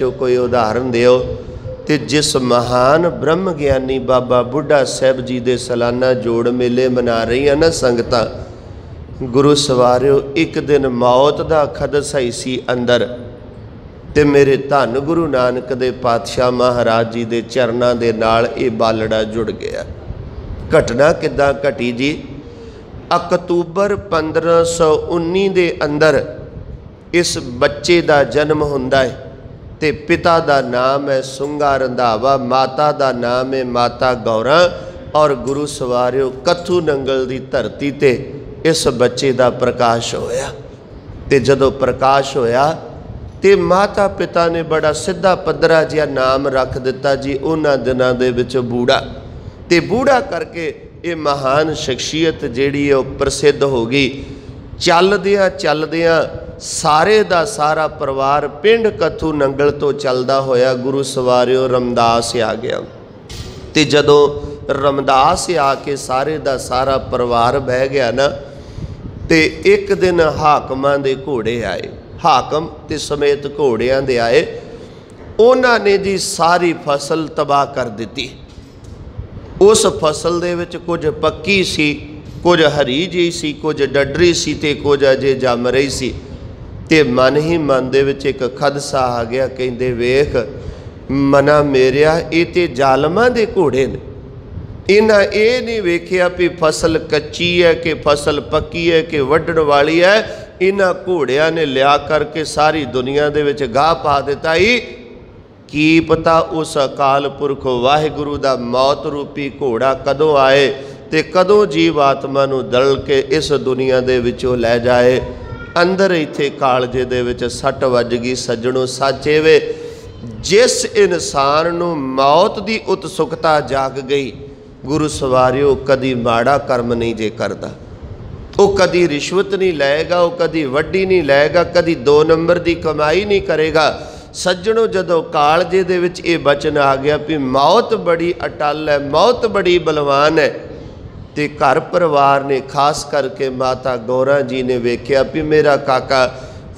ਜੋ ਕੋਈ ਉਦਾਹਰਨ ਦਿਓ, ਤੇ ਜਿਸ ਮਹਾਨ ਬ੍ਰਹਮ ਗਿਆਨੀ ਬਾਬਾ ਬੁੱਢਾ ਸਾਹਿਬ ਜੀ ਦੇ ਸਾਲਾਨਾ ਜੋੜ ਮੇਲੇ ਮਨਾ ਰਹੀਆਂ ਨਾ ਸੰਗਤਾਂ, ਗੁਰੂ ਸਵਾਰਿਓ, ਇੱਕ ਦਿਨ ਮੌਤ ਦਾ ਖਦਸਾ ਹੀ ਸੀ ਅੰਦਰ, ਤੇ ਮੇਰੇ ਧੰਨ ਗੁਰੂ ਨਾਨਕ ਦੇ ਪਾਤਸ਼ਾਹ ਮਹਾਰਾਜ ਜੀ ਦੇ ਚਰਨਾਂ ਦੇ ਨਾਲ ਇਹ ਬਾਲੜਾ ਜੁੜ ਗਿਆ। ਘਟਨਾ ਕਿੱਦਾਂ ਘਟੀ ਜੀ? ਅਕਤੂਬਰ 1519 ਦੇ ਅੰਦਰ ਇਸ ਬੱਚੇ ਦਾ ਜਨਮ ਹੁੰਦਾ ਹੈ। ਤੇ ਪਿਤਾ ਦਾ ਨਾਮ ਹੈ ਸੁੰਗਾ ਰੰਧਾਵਾ, ਮਾਤਾ ਦਾ ਨਾਮ ਹੈ ਮਾਤਾ ਗੌਰਾ ਔਰ ਗੁਰੂ ਸਵਾਰਿਓ ਕਥੂ ਨੰਗਲ ਦੀ ਧਰਤੀ ਤੇ ਇਸ ਬੱਚੇ ਦਾ ਪ੍ਰਕਾਸ਼ ਹੋਇਆ। ਤੇ ਜਦੋਂ ਪ੍ਰਕਾਸ਼ ਹੋਇਆ ਤੇ ਮਾਤਾ ਪਿਤਾ ਨੇ ਬੜਾ ਸਿੱਧਾ ਪੱਧਰਾ ਜਿਹਾ ਨਾਮ ਰੱਖ ਦਿੱਤਾ ਜੀ ਉਹਨਾਂ ਦਿਨਾਂ ਦੇ ਵਿੱਚ ਬੂੜਾ। ਤੇ ਬੂੜਾ ਕਰਕੇ ਇਹ ਮਹਾਨ ਸ਼ਖਸੀਅਤ ਜਿਹੜੀ ਉਹ ਪ੍ਰਸਿੱਧ ਹੋ ਗਈ। ਚੱਲਦਿਆਂ ਚੱਲਦਿਆਂ ਸਾਰੇ ਦਾ ਸਾਰਾ ਪਰਿਵਾਰ ਪਿੰਡ ਕਥੂ ਨੰਗਲ ਤੋਂ ਚੱਲਦਾ ਹੋਇਆ ਗੁਰੂ ਸਵਾਰਿਓ ਰਮਦਾਸ ਆ ਗਿਆ। ਤੇ ਜਦੋਂ ਰਮਦਾਸ ਆ ਕੇ ਸਾਰੇ ਦਾ ਸਾਰਾ ਪਰਿਵਾਰ ਬਹਿ ਗਿਆ ਨਾ, ਤੇ ਇੱਕ ਦਿਨ ਹਾਕਮਾਂ ਦੇ ਘੋੜੇ ਆਏ। ਹਾਕਮ ਤੇ ਸਮੇਤ ਘੋੜਿਆਂ ਦੇ ਆਏ। ਉਹਨਾਂ ਨੇ ਜੀ ਸਾਰੀ ਫਸਲ ਤਬਾਹ ਕਰ ਦਿੱਤੀ। ਉਸ ਫਸਲ ਦੇ ਵਿੱਚ ਕੁਝ ਪੱਕੀ ਸੀ, ਕੁਝ ਹਰੀ ਜਿਹੀ ਸੀ, ਕੁਝ ਡੱਡਰੀ ਸੀ ਤੇ ਕੁਝ ਅਜੇ ਜੰਮ ਰਹੀ ਸੀ। ਤੇ ਮਨ ਹੀ ਮਨ ਦੇ ਵਿੱਚ ਇੱਕ ਖਦਸਾ ਆ ਗਿਆ, ਕਹਿੰਦੇ ਵੇਖ, ਮਨਾ ਮੇਰਿਆ, ਇਹ ਤੇ ਜ਼ਾਲਮਾਂ ਦੇ ਘੋੜੇ ਨੇ। ਇਹਨਾਂ ਇਹ ਨਹੀਂ ਵੇਖਿਆ ਵੀ ਫਸਲ ਕੱਚੀ ਹੈ ਕਿ ਫਸਲ ਪੱਕੀ ਹੈ ਕਿ ਵੱਢਣ ਵਾਲੀ ਹੈ। ਇਹਨਾਂ ਘੋੜਿਆਂ ਨੇ ਲਿਆ ਕਰਕੇ ਸਾਰੀ ਦੁਨੀਆ ਦੇ ਵਿੱਚ ਗਾਹ ਪਾ ਦਿੱਤਾ ਹੀ ਕੀ ਪਤਾ ਉਸ ਅਕਾਲ ਪੁਰਖ ਵਾਹਿਗੁਰੂ ਦਾ ਮੌਤ ਰੂਪੀ ਘੋੜਾ ਕਦੋਂ ਆਏ ਤੇ ਕਦੋਂ ਜੀਵ ਆਤਮਾ ਨੂੰ ਦਲ ਕੇ ਇਸ ਦੁਨੀਆ ਦੇ ਵਿੱਚੋਂ ਲੈ ਜਾਏ। ਅੰਦਰ ਇੱਥੇ ਕਾਲਜੇ ਦੇ ਵਿੱਚ ਸੱਟ ਵੱਜ ਗਈ, ਸੱਜਣੋ ਸਾਚੇ ਵੇ। ਜਿਸ ਇਨਸਾਨ ਨੂੰ ਮੌਤ ਦੀ ਉਤਸੁਕਤਾ ਜਾਗ ਗਈ, ਗੁਰੂ ਸਵਾਰਿਓ ਕਦੀ ਮਾੜਾ ਕਰਮ ਨਹੀਂ ਜੇ ਕਰਦਾ। ਉਹ ਕਦੀ ਰਿਸ਼ਵਤ ਨਹੀਂ ਲਏਗਾ, ਉਹ ਕਦੀ ਵੱਡੀ ਨਹੀਂ ਲਏਗਾ, ਕਦੀ ਦੋ ਨੰਬਰ ਦੀ ਕਮਾਈ ਨਹੀਂ ਕਰੇਗਾ। ਸੱਜਣੋ, ਜਦੋਂ ਕਾਲਜੇ ਦੇ ਵਿੱਚ ਇਹ ਬਚਨ ਆ ਗਿਆ ਵੀ ਮੌਤ ਬੜੀ ਅਟਲ ਹੈ, ਮੌਤ ਬੜੀ ਬਲਵਾਨ ਹੈ ਤੇ ਘਰ ਪਰਿਵਾਰ ਨੇ ਖਾਸ ਕਰਕੇ ਮਾਤਾ ਗੌਰਾ ਜੀ ਨੇ ਵੇਖਿਆ ਵੀ ਮੇਰਾ ਕਾਕਾ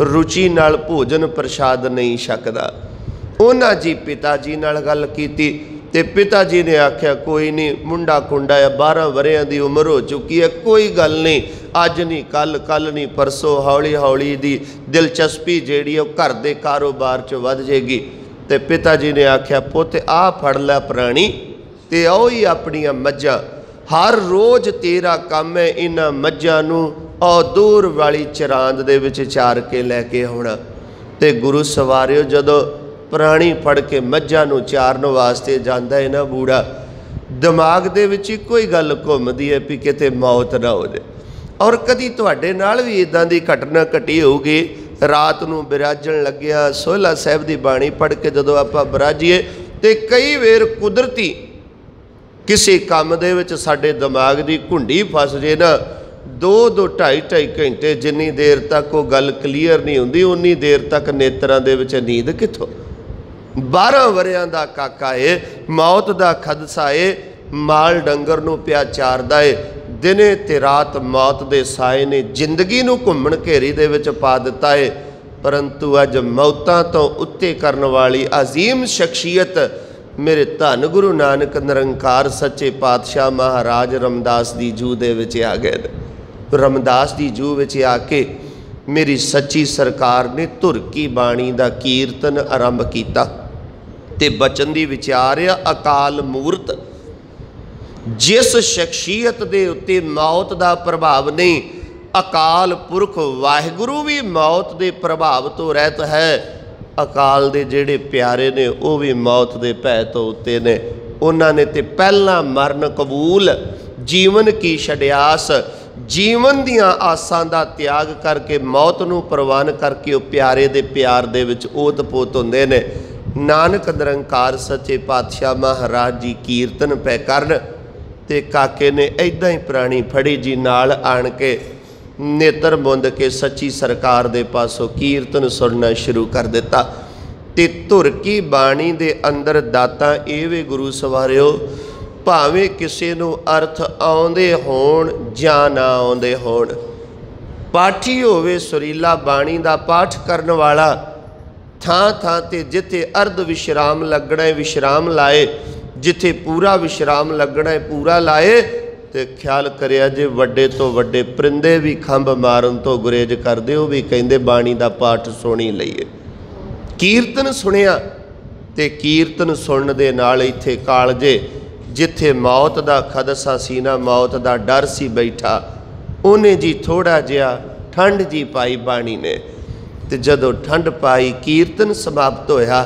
ਰੁਚੀ ਨਾਲ ਭੋਜਨ ਪ੍ਰਸ਼ਾਦ ਨਹੀਂ ਛਕਦਾ। ਉਹਨਾਂ ਜੀ ਪਿਤਾ ਜੀ ਨਾਲ ਗੱਲ ਕੀਤੀ ਤੇ ਪਿਤਾ ਜੀ ਨੇ ਆਖਿਆ, ਕੋਈ ਨਹੀਂ, ਮੁੰਡਾ ਕੁੰਡਾ ਹੈ 12 ਵਰਿਆਂ ਦੀ ਉਮਰ ਹੋ ਚੁੱਕੀ ਹੈ, ਕੋਈ ਗੱਲ ਨਹੀਂ, ਅੱਜ ਨਹੀਂ ਕੱਲ ਕੱਲ ਨਹੀਂ, ਪਰਸੋਂ ਹੌਲੀ ਹੌਲੀ ਦੀ ਦਿਲਚਸਪੀ ਜਿਹੜੀ ਉਹ ਘਰ ਦੇ ਕਾਰੋਬਾਰ 'ਚ ਵੱਧ ਜੇਗੀ ਤੇ ਪਿਤਾ ਜੀ ਨੇ ਆਖਿਆ, ਪੁੱਤ ਆ ਫੜ ਲੈ ਪ੍ਰਾਣੀ ਤੇ ਆਓ ਹੀ ਆਪਣੀਆਂ ਮੱਝਾਂ ਹਰ ਰੋਜ਼ ਤੇਰਾ ਕੰਮ ਹੈ ਇਹਨਾਂ ਮੱਝਾਂ ਨੂੰ ਔ ਦੂਰ ਵਾਲੀ ਚਰਾਂਦ ਦੇ ਵਿੱਚ ਚਾਰ ਕੇ ਲੈ ਕੇ ਆਉਣਾ। ਤੇ ਗੁਰੂ ਸਵਾਰਿਓ, ਜਦੋਂ ਪ੍ਰਾਣੀ ਫੜ ਕੇ ਮੱਝਾਂ ਨੂੰ ਚਾਰਨ ਵਾਸਤੇ ਜਾਂਦਾ ਹੈ ਨਾ ਬੂੜਾ, ਦਿਮਾਗ ਦੇ ਵਿੱਚ ਇੱਕੋ ਹੀ ਗੱਲ ਘੁੰਮਦੀ ਹੈ ਵੀ ਕਿਤੇ ਮੌਤ ਨਾ ਹੋ ਜਾਵੇ ਔਰ ਕਦੀ ਤੁਹਾਡੇ ਨਾਲ ਵੀ ਇਦਾਂ ਦੀ ਘਟਨਾ ਘਟੀ ਹੋਊਗੀ, ਰਾਤ ਨੂੰ ਬਿਰਾਜਣ ਲੱਗਿਆ, ਸੋਹਲਾ ਸਾਹਿਬ ਦੀ ਬਾਣੀ ਪੜ੍ਹ ਕੇ ਜਦੋਂ ਆਪਾਂ ਬਿਰਾਜੀਏ, ਤੇ ਕਈ ਵੇਰ ਕੁਦਰਤੀ ਕਿਸੇ ਕੰਮ ਦੇ ਵਿੱਚ ਸਾਡੇ ਦਿਮਾਗ ਦੀ ਘੁੰਡੀ ਫਸ ਜੇ ਨਾ 2 2 2.5 2.5 ਘੰਟੇ ਜਿੰਨੀ ਦੇਰ ਤੱਕ ਉਹ ਗੱਲ ਕਲੀਅਰ ਨਹੀਂ ਹੁੰਦੀ ਉਨੀ ਦੇਰ ਤੱਕ ਨੇਤਰਾਂ ਦੇ ਵਿੱਚ ਨੀਂਦ ਕਿੱਥੋਂ 12 ਵਰਿਆਂ ਦਾ ਕਾਕਾ ਏ ਮੌਤ ਦਾ ਖਦਸਾ ਏ ਮਾਲ ਡੰਗਰ ਨੂੰ ਪਿਆ ਚਾਰਦਾ ਏ ਦਿਨੇ ਤੇ ਰਾਤ ਮੌਤ ਦੇ ਸਾਏ ਨੇ ਜ਼ਿੰਦਗੀ ਨੂੰ ਘੁੰਮਣ ਘੇਰੀ ਦੇ ਵਿੱਚ ਪਾ ਦਿੱਤਾ ਏ ਪਰੰਤੂ ਅੱਜ ਮੌਤਾਂ ਤੋਂ ਉੱਤੇ ਕਰਨ ਵਾਲੀ عظیم ਸ਼ਖਸੀਅਤ ਮੇਰੇ ਧੰਨ ਗੁਰੂ ਨਾਨਕ ਨਿਰੰਕਾਰ ਸੱਚੇ ਪਾਤਸ਼ਾਹ ਮਹਾਰਾਜ ਰਮਦਾਸ ਦੀ ਜੂ ਦੇ ਵਿੱਚ ਆ ਗਏ ਰਮਦਾਸ ਦੀ ਜੂ ਵਿੱਚ ਆ ਕੇ ਮੇਰੀ ਸੱਚੀ ਸਰਕਾਰ ਨੇ ਧੁਰ ਕੀ ਬਾਣੀ ਦਾ ਕੀਰਤਨ ਆਰੰਭ ਕੀਤਾ ਤੇ ਬਚਨ ਦੀ ਵਿਚਾਰਿਆ ਅਕਾਲ ਮੂਰਤ, ਜਿਸ ਸ਼ਖਸੀਅਤ ਦੇ ਉੱਤੇ ਮੌਤ ਦਾ ਪ੍ਰਭਾਵ ਨਹੀਂ, ਅਕਾਲ ਪੁਰਖ ਵਾਹਿਗੁਰੂ ਵੀ ਮੌਤ ਦੇ ਪ੍ਰਭਾਵ ਤੋਂ ਰਹਿਤ ਹੈ। ਅਕਾਲ ਦੇ ਜਿਹੜੇ ਪਿਆਰੇ ਨੇ, ਉਹ ਵੀ ਮੌਤ ਦੇ ਭੈ ਤੋਂ ਉੱਤੇ ਨੇ। ਉਹਨਾਂ ਨੇ ਤੇ ਪਹਿਲਾਂ ਮਰਨ ਕਬੂਲ, ਜੀਵਨ ਕੀ ਛੜਿਆਸ ਜੀਵਨ ਦੀਆਂ ਆਸਾਂ ਦਾ ਤਿਆਗ ਕਰਕੇ ਮੌਤ ਨੂੰ ਪ੍ਰਵਾਨ ਕਰਕੇ ਉਹ ਪਿਆਰੇ ਦੇ ਪਿਆਰ ਦੇ ਵਿੱਚ ਓਤ-ਪੋਤ ਹੁੰਦੇ ਨੇ। ਨਾਨਕ ਨਿਰੰਕਾਰ ਸੱਚੇ ਪਾਤਸ਼ਾਹ ਮਹਾਰਾਜ ਜੀ ਕੀਰਤਨ ਪੈ ਕਰਨ ਤੇ ਕਾਕੇ ਨੇ ਐਦਾਂ ਹੀ ਪ੍ਰਾਣੀ ਫੜੀ ਜੀ ਨਾਲ ਆਣ ਕੇ ਨੇਤਰ ਮੁੰਦ ਕੇ ਸੱਚੀ ਸਰਕਾਰ ਦੇ ਪਾਸੋਂ ਕੀਰਤਨ ਸੁਣਨਾ ਸ਼ੁਰੂ ਕਰ ਦਿੱਤਾ। ਤੇ ਧੁਰ ਕੀ ਬਾਣੀ ਦੇ ਅੰਦਰ ਦਾਤਾ ਇਹ ਵੀ ਗੁਰੂ ਸਵਾਰਿਓ, ਭਾਵੇਂ ਕਿਸੇ ਨੂੰ ਅਰਥ ਆਉਂਦੇ ਹੋਣ ਜਾਂ ਨਾ ਆਉਂਦੇ ਹੋਣ। ਪਾਠੀ ਹੋਵੇ ਸੁਰੀਲਾ ਬਾਣੀ ਦਾ ਪਾਠ ਕਰਨ ਵਾਲਾ, ਥਾਂ ਥਾਂ ਤੇ ਜਿੱਥੇ ਅਰਧ ਵਿਸ਼ਰਾਮ ਲੱਗਣਾ ਹੈ ਵਿਸ਼ਰਾਮ ਲਾਏ, ਜਿੱਥੇ ਪੂਰਾ ਵਿਸ਼ਰਾਮ ਲੱਗਣਾ ਹੈ ਪੂਰਾ ਲਾਏ ਤੇ ਖਿਆਲ ਕਰਿਆ ਜੇ ਵੱਡੇ ਤੋਂ ਵੱਡੇ ਪਰਿੰਦੇ ਵੀ ਖੰਭ ਮਾਰਨ ਤੋਂ ਗੁਰੇਜ ਕਰਦੇ, ਉਹ ਵੀ ਕਹਿੰਦੇ ਬਾਣੀ ਦਾ ਪਾਠ ਸੁਣੀ ਲਈਏ। ਕੀਰਤਨ ਸੁਣਿਆ ਤੇ ਕੀਰਤਨ ਸੁਣਨ ਦੇ ਨਾਲ ਇੱਥੇ ਕਾਲਜੇ ਜਿੱਥੇ ਮੌਤ ਦਾ ਖਦਸਾ ਸੀ ਨਾ, ਮੌਤ ਦਾ ਡਰ ਸੀ ਬੈਠਾ, ਉਹਨੇ ਜੀ ਥੋੜਾ ਜਿਹਾ ਠੰਡ ਜੀ ਪਾਈ ਬਾਣੀ ਨੇ। ਤੇ ਜਦੋਂ ਠੰਡ ਪਾਈ, ਕੀਰਤਨ ਸਮਾਪਤ ਹੋਇਆ,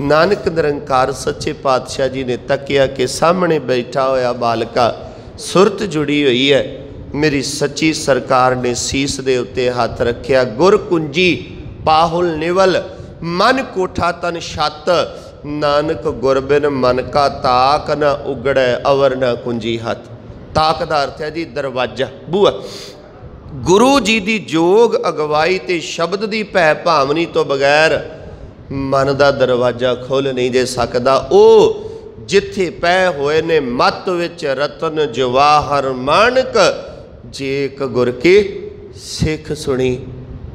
ਨਾਨਕ ਨਿਰੰਕਾਰ ਸੱਚੇ ਪਾਤਸ਼ਾਹ ਜੀ ਨੇ ਤੱਕਿਆ ਕਿ ਸਾਹਮਣੇ ਬੈਠਾ ਹੋਇਆ ਬਾਲਕਾ ਸੁਰਤ ਜੁੜੀ ਹੋਈ ਹੈ। ਮੇਰੀ ਸੱਚੀ ਸਰਕਾਰ ਨੇ ਸੀਸ ਦੇ ਉੱਤੇ ਹੱਥ ਰੱਖਿਆ। ਗੁਰ ਕੁੰਜੀ ਪਾਹੁਲ ਨਿਵਲ, ਮਨ ਕੋਠਾ ਤਨ ਛੱਤ। ਨਾਨਕ ਗੁਰਬਿਨ ਮਨ ਕਾ ਤਾਕ ਨਾ ਉਗੜੈ, ਅਵਰ ਨਾ ਕੁੰਜੀ ਹੱਥ। ਤਾਕ ਦਾ ਅਰਥ ਹੈ ਜੀ ਦਰਵਾਜ਼ਾ ਬੂਆ ਗੁਰੂ ਜੀ ਦੀ ਜੋਗ ਅਗਵਾਈ ਤੇ ਸ਼ਬਦ ਦੀ ਭੈ ਭਾਵਨੀ ਤੋਂ ਬਗੈਰ ਮਨ ਦਾ ਦਰਵਾਜ਼ਾ ਖੋਲ ਨਹੀਂ ਦੇ ਸਕਦਾ। ਉਹ ਜਿੱਥੇ ਪੈ ਹੋਏ ਨੇ ਮਤ ਵਿੱਚ ਰਤਨ ਜਵਾਹਰ ਮਾਨਕ, ਜੇ ਇੱਕ ਗੁਰ ਕੀ ਸਿੱਖ ਸੁਣੀ,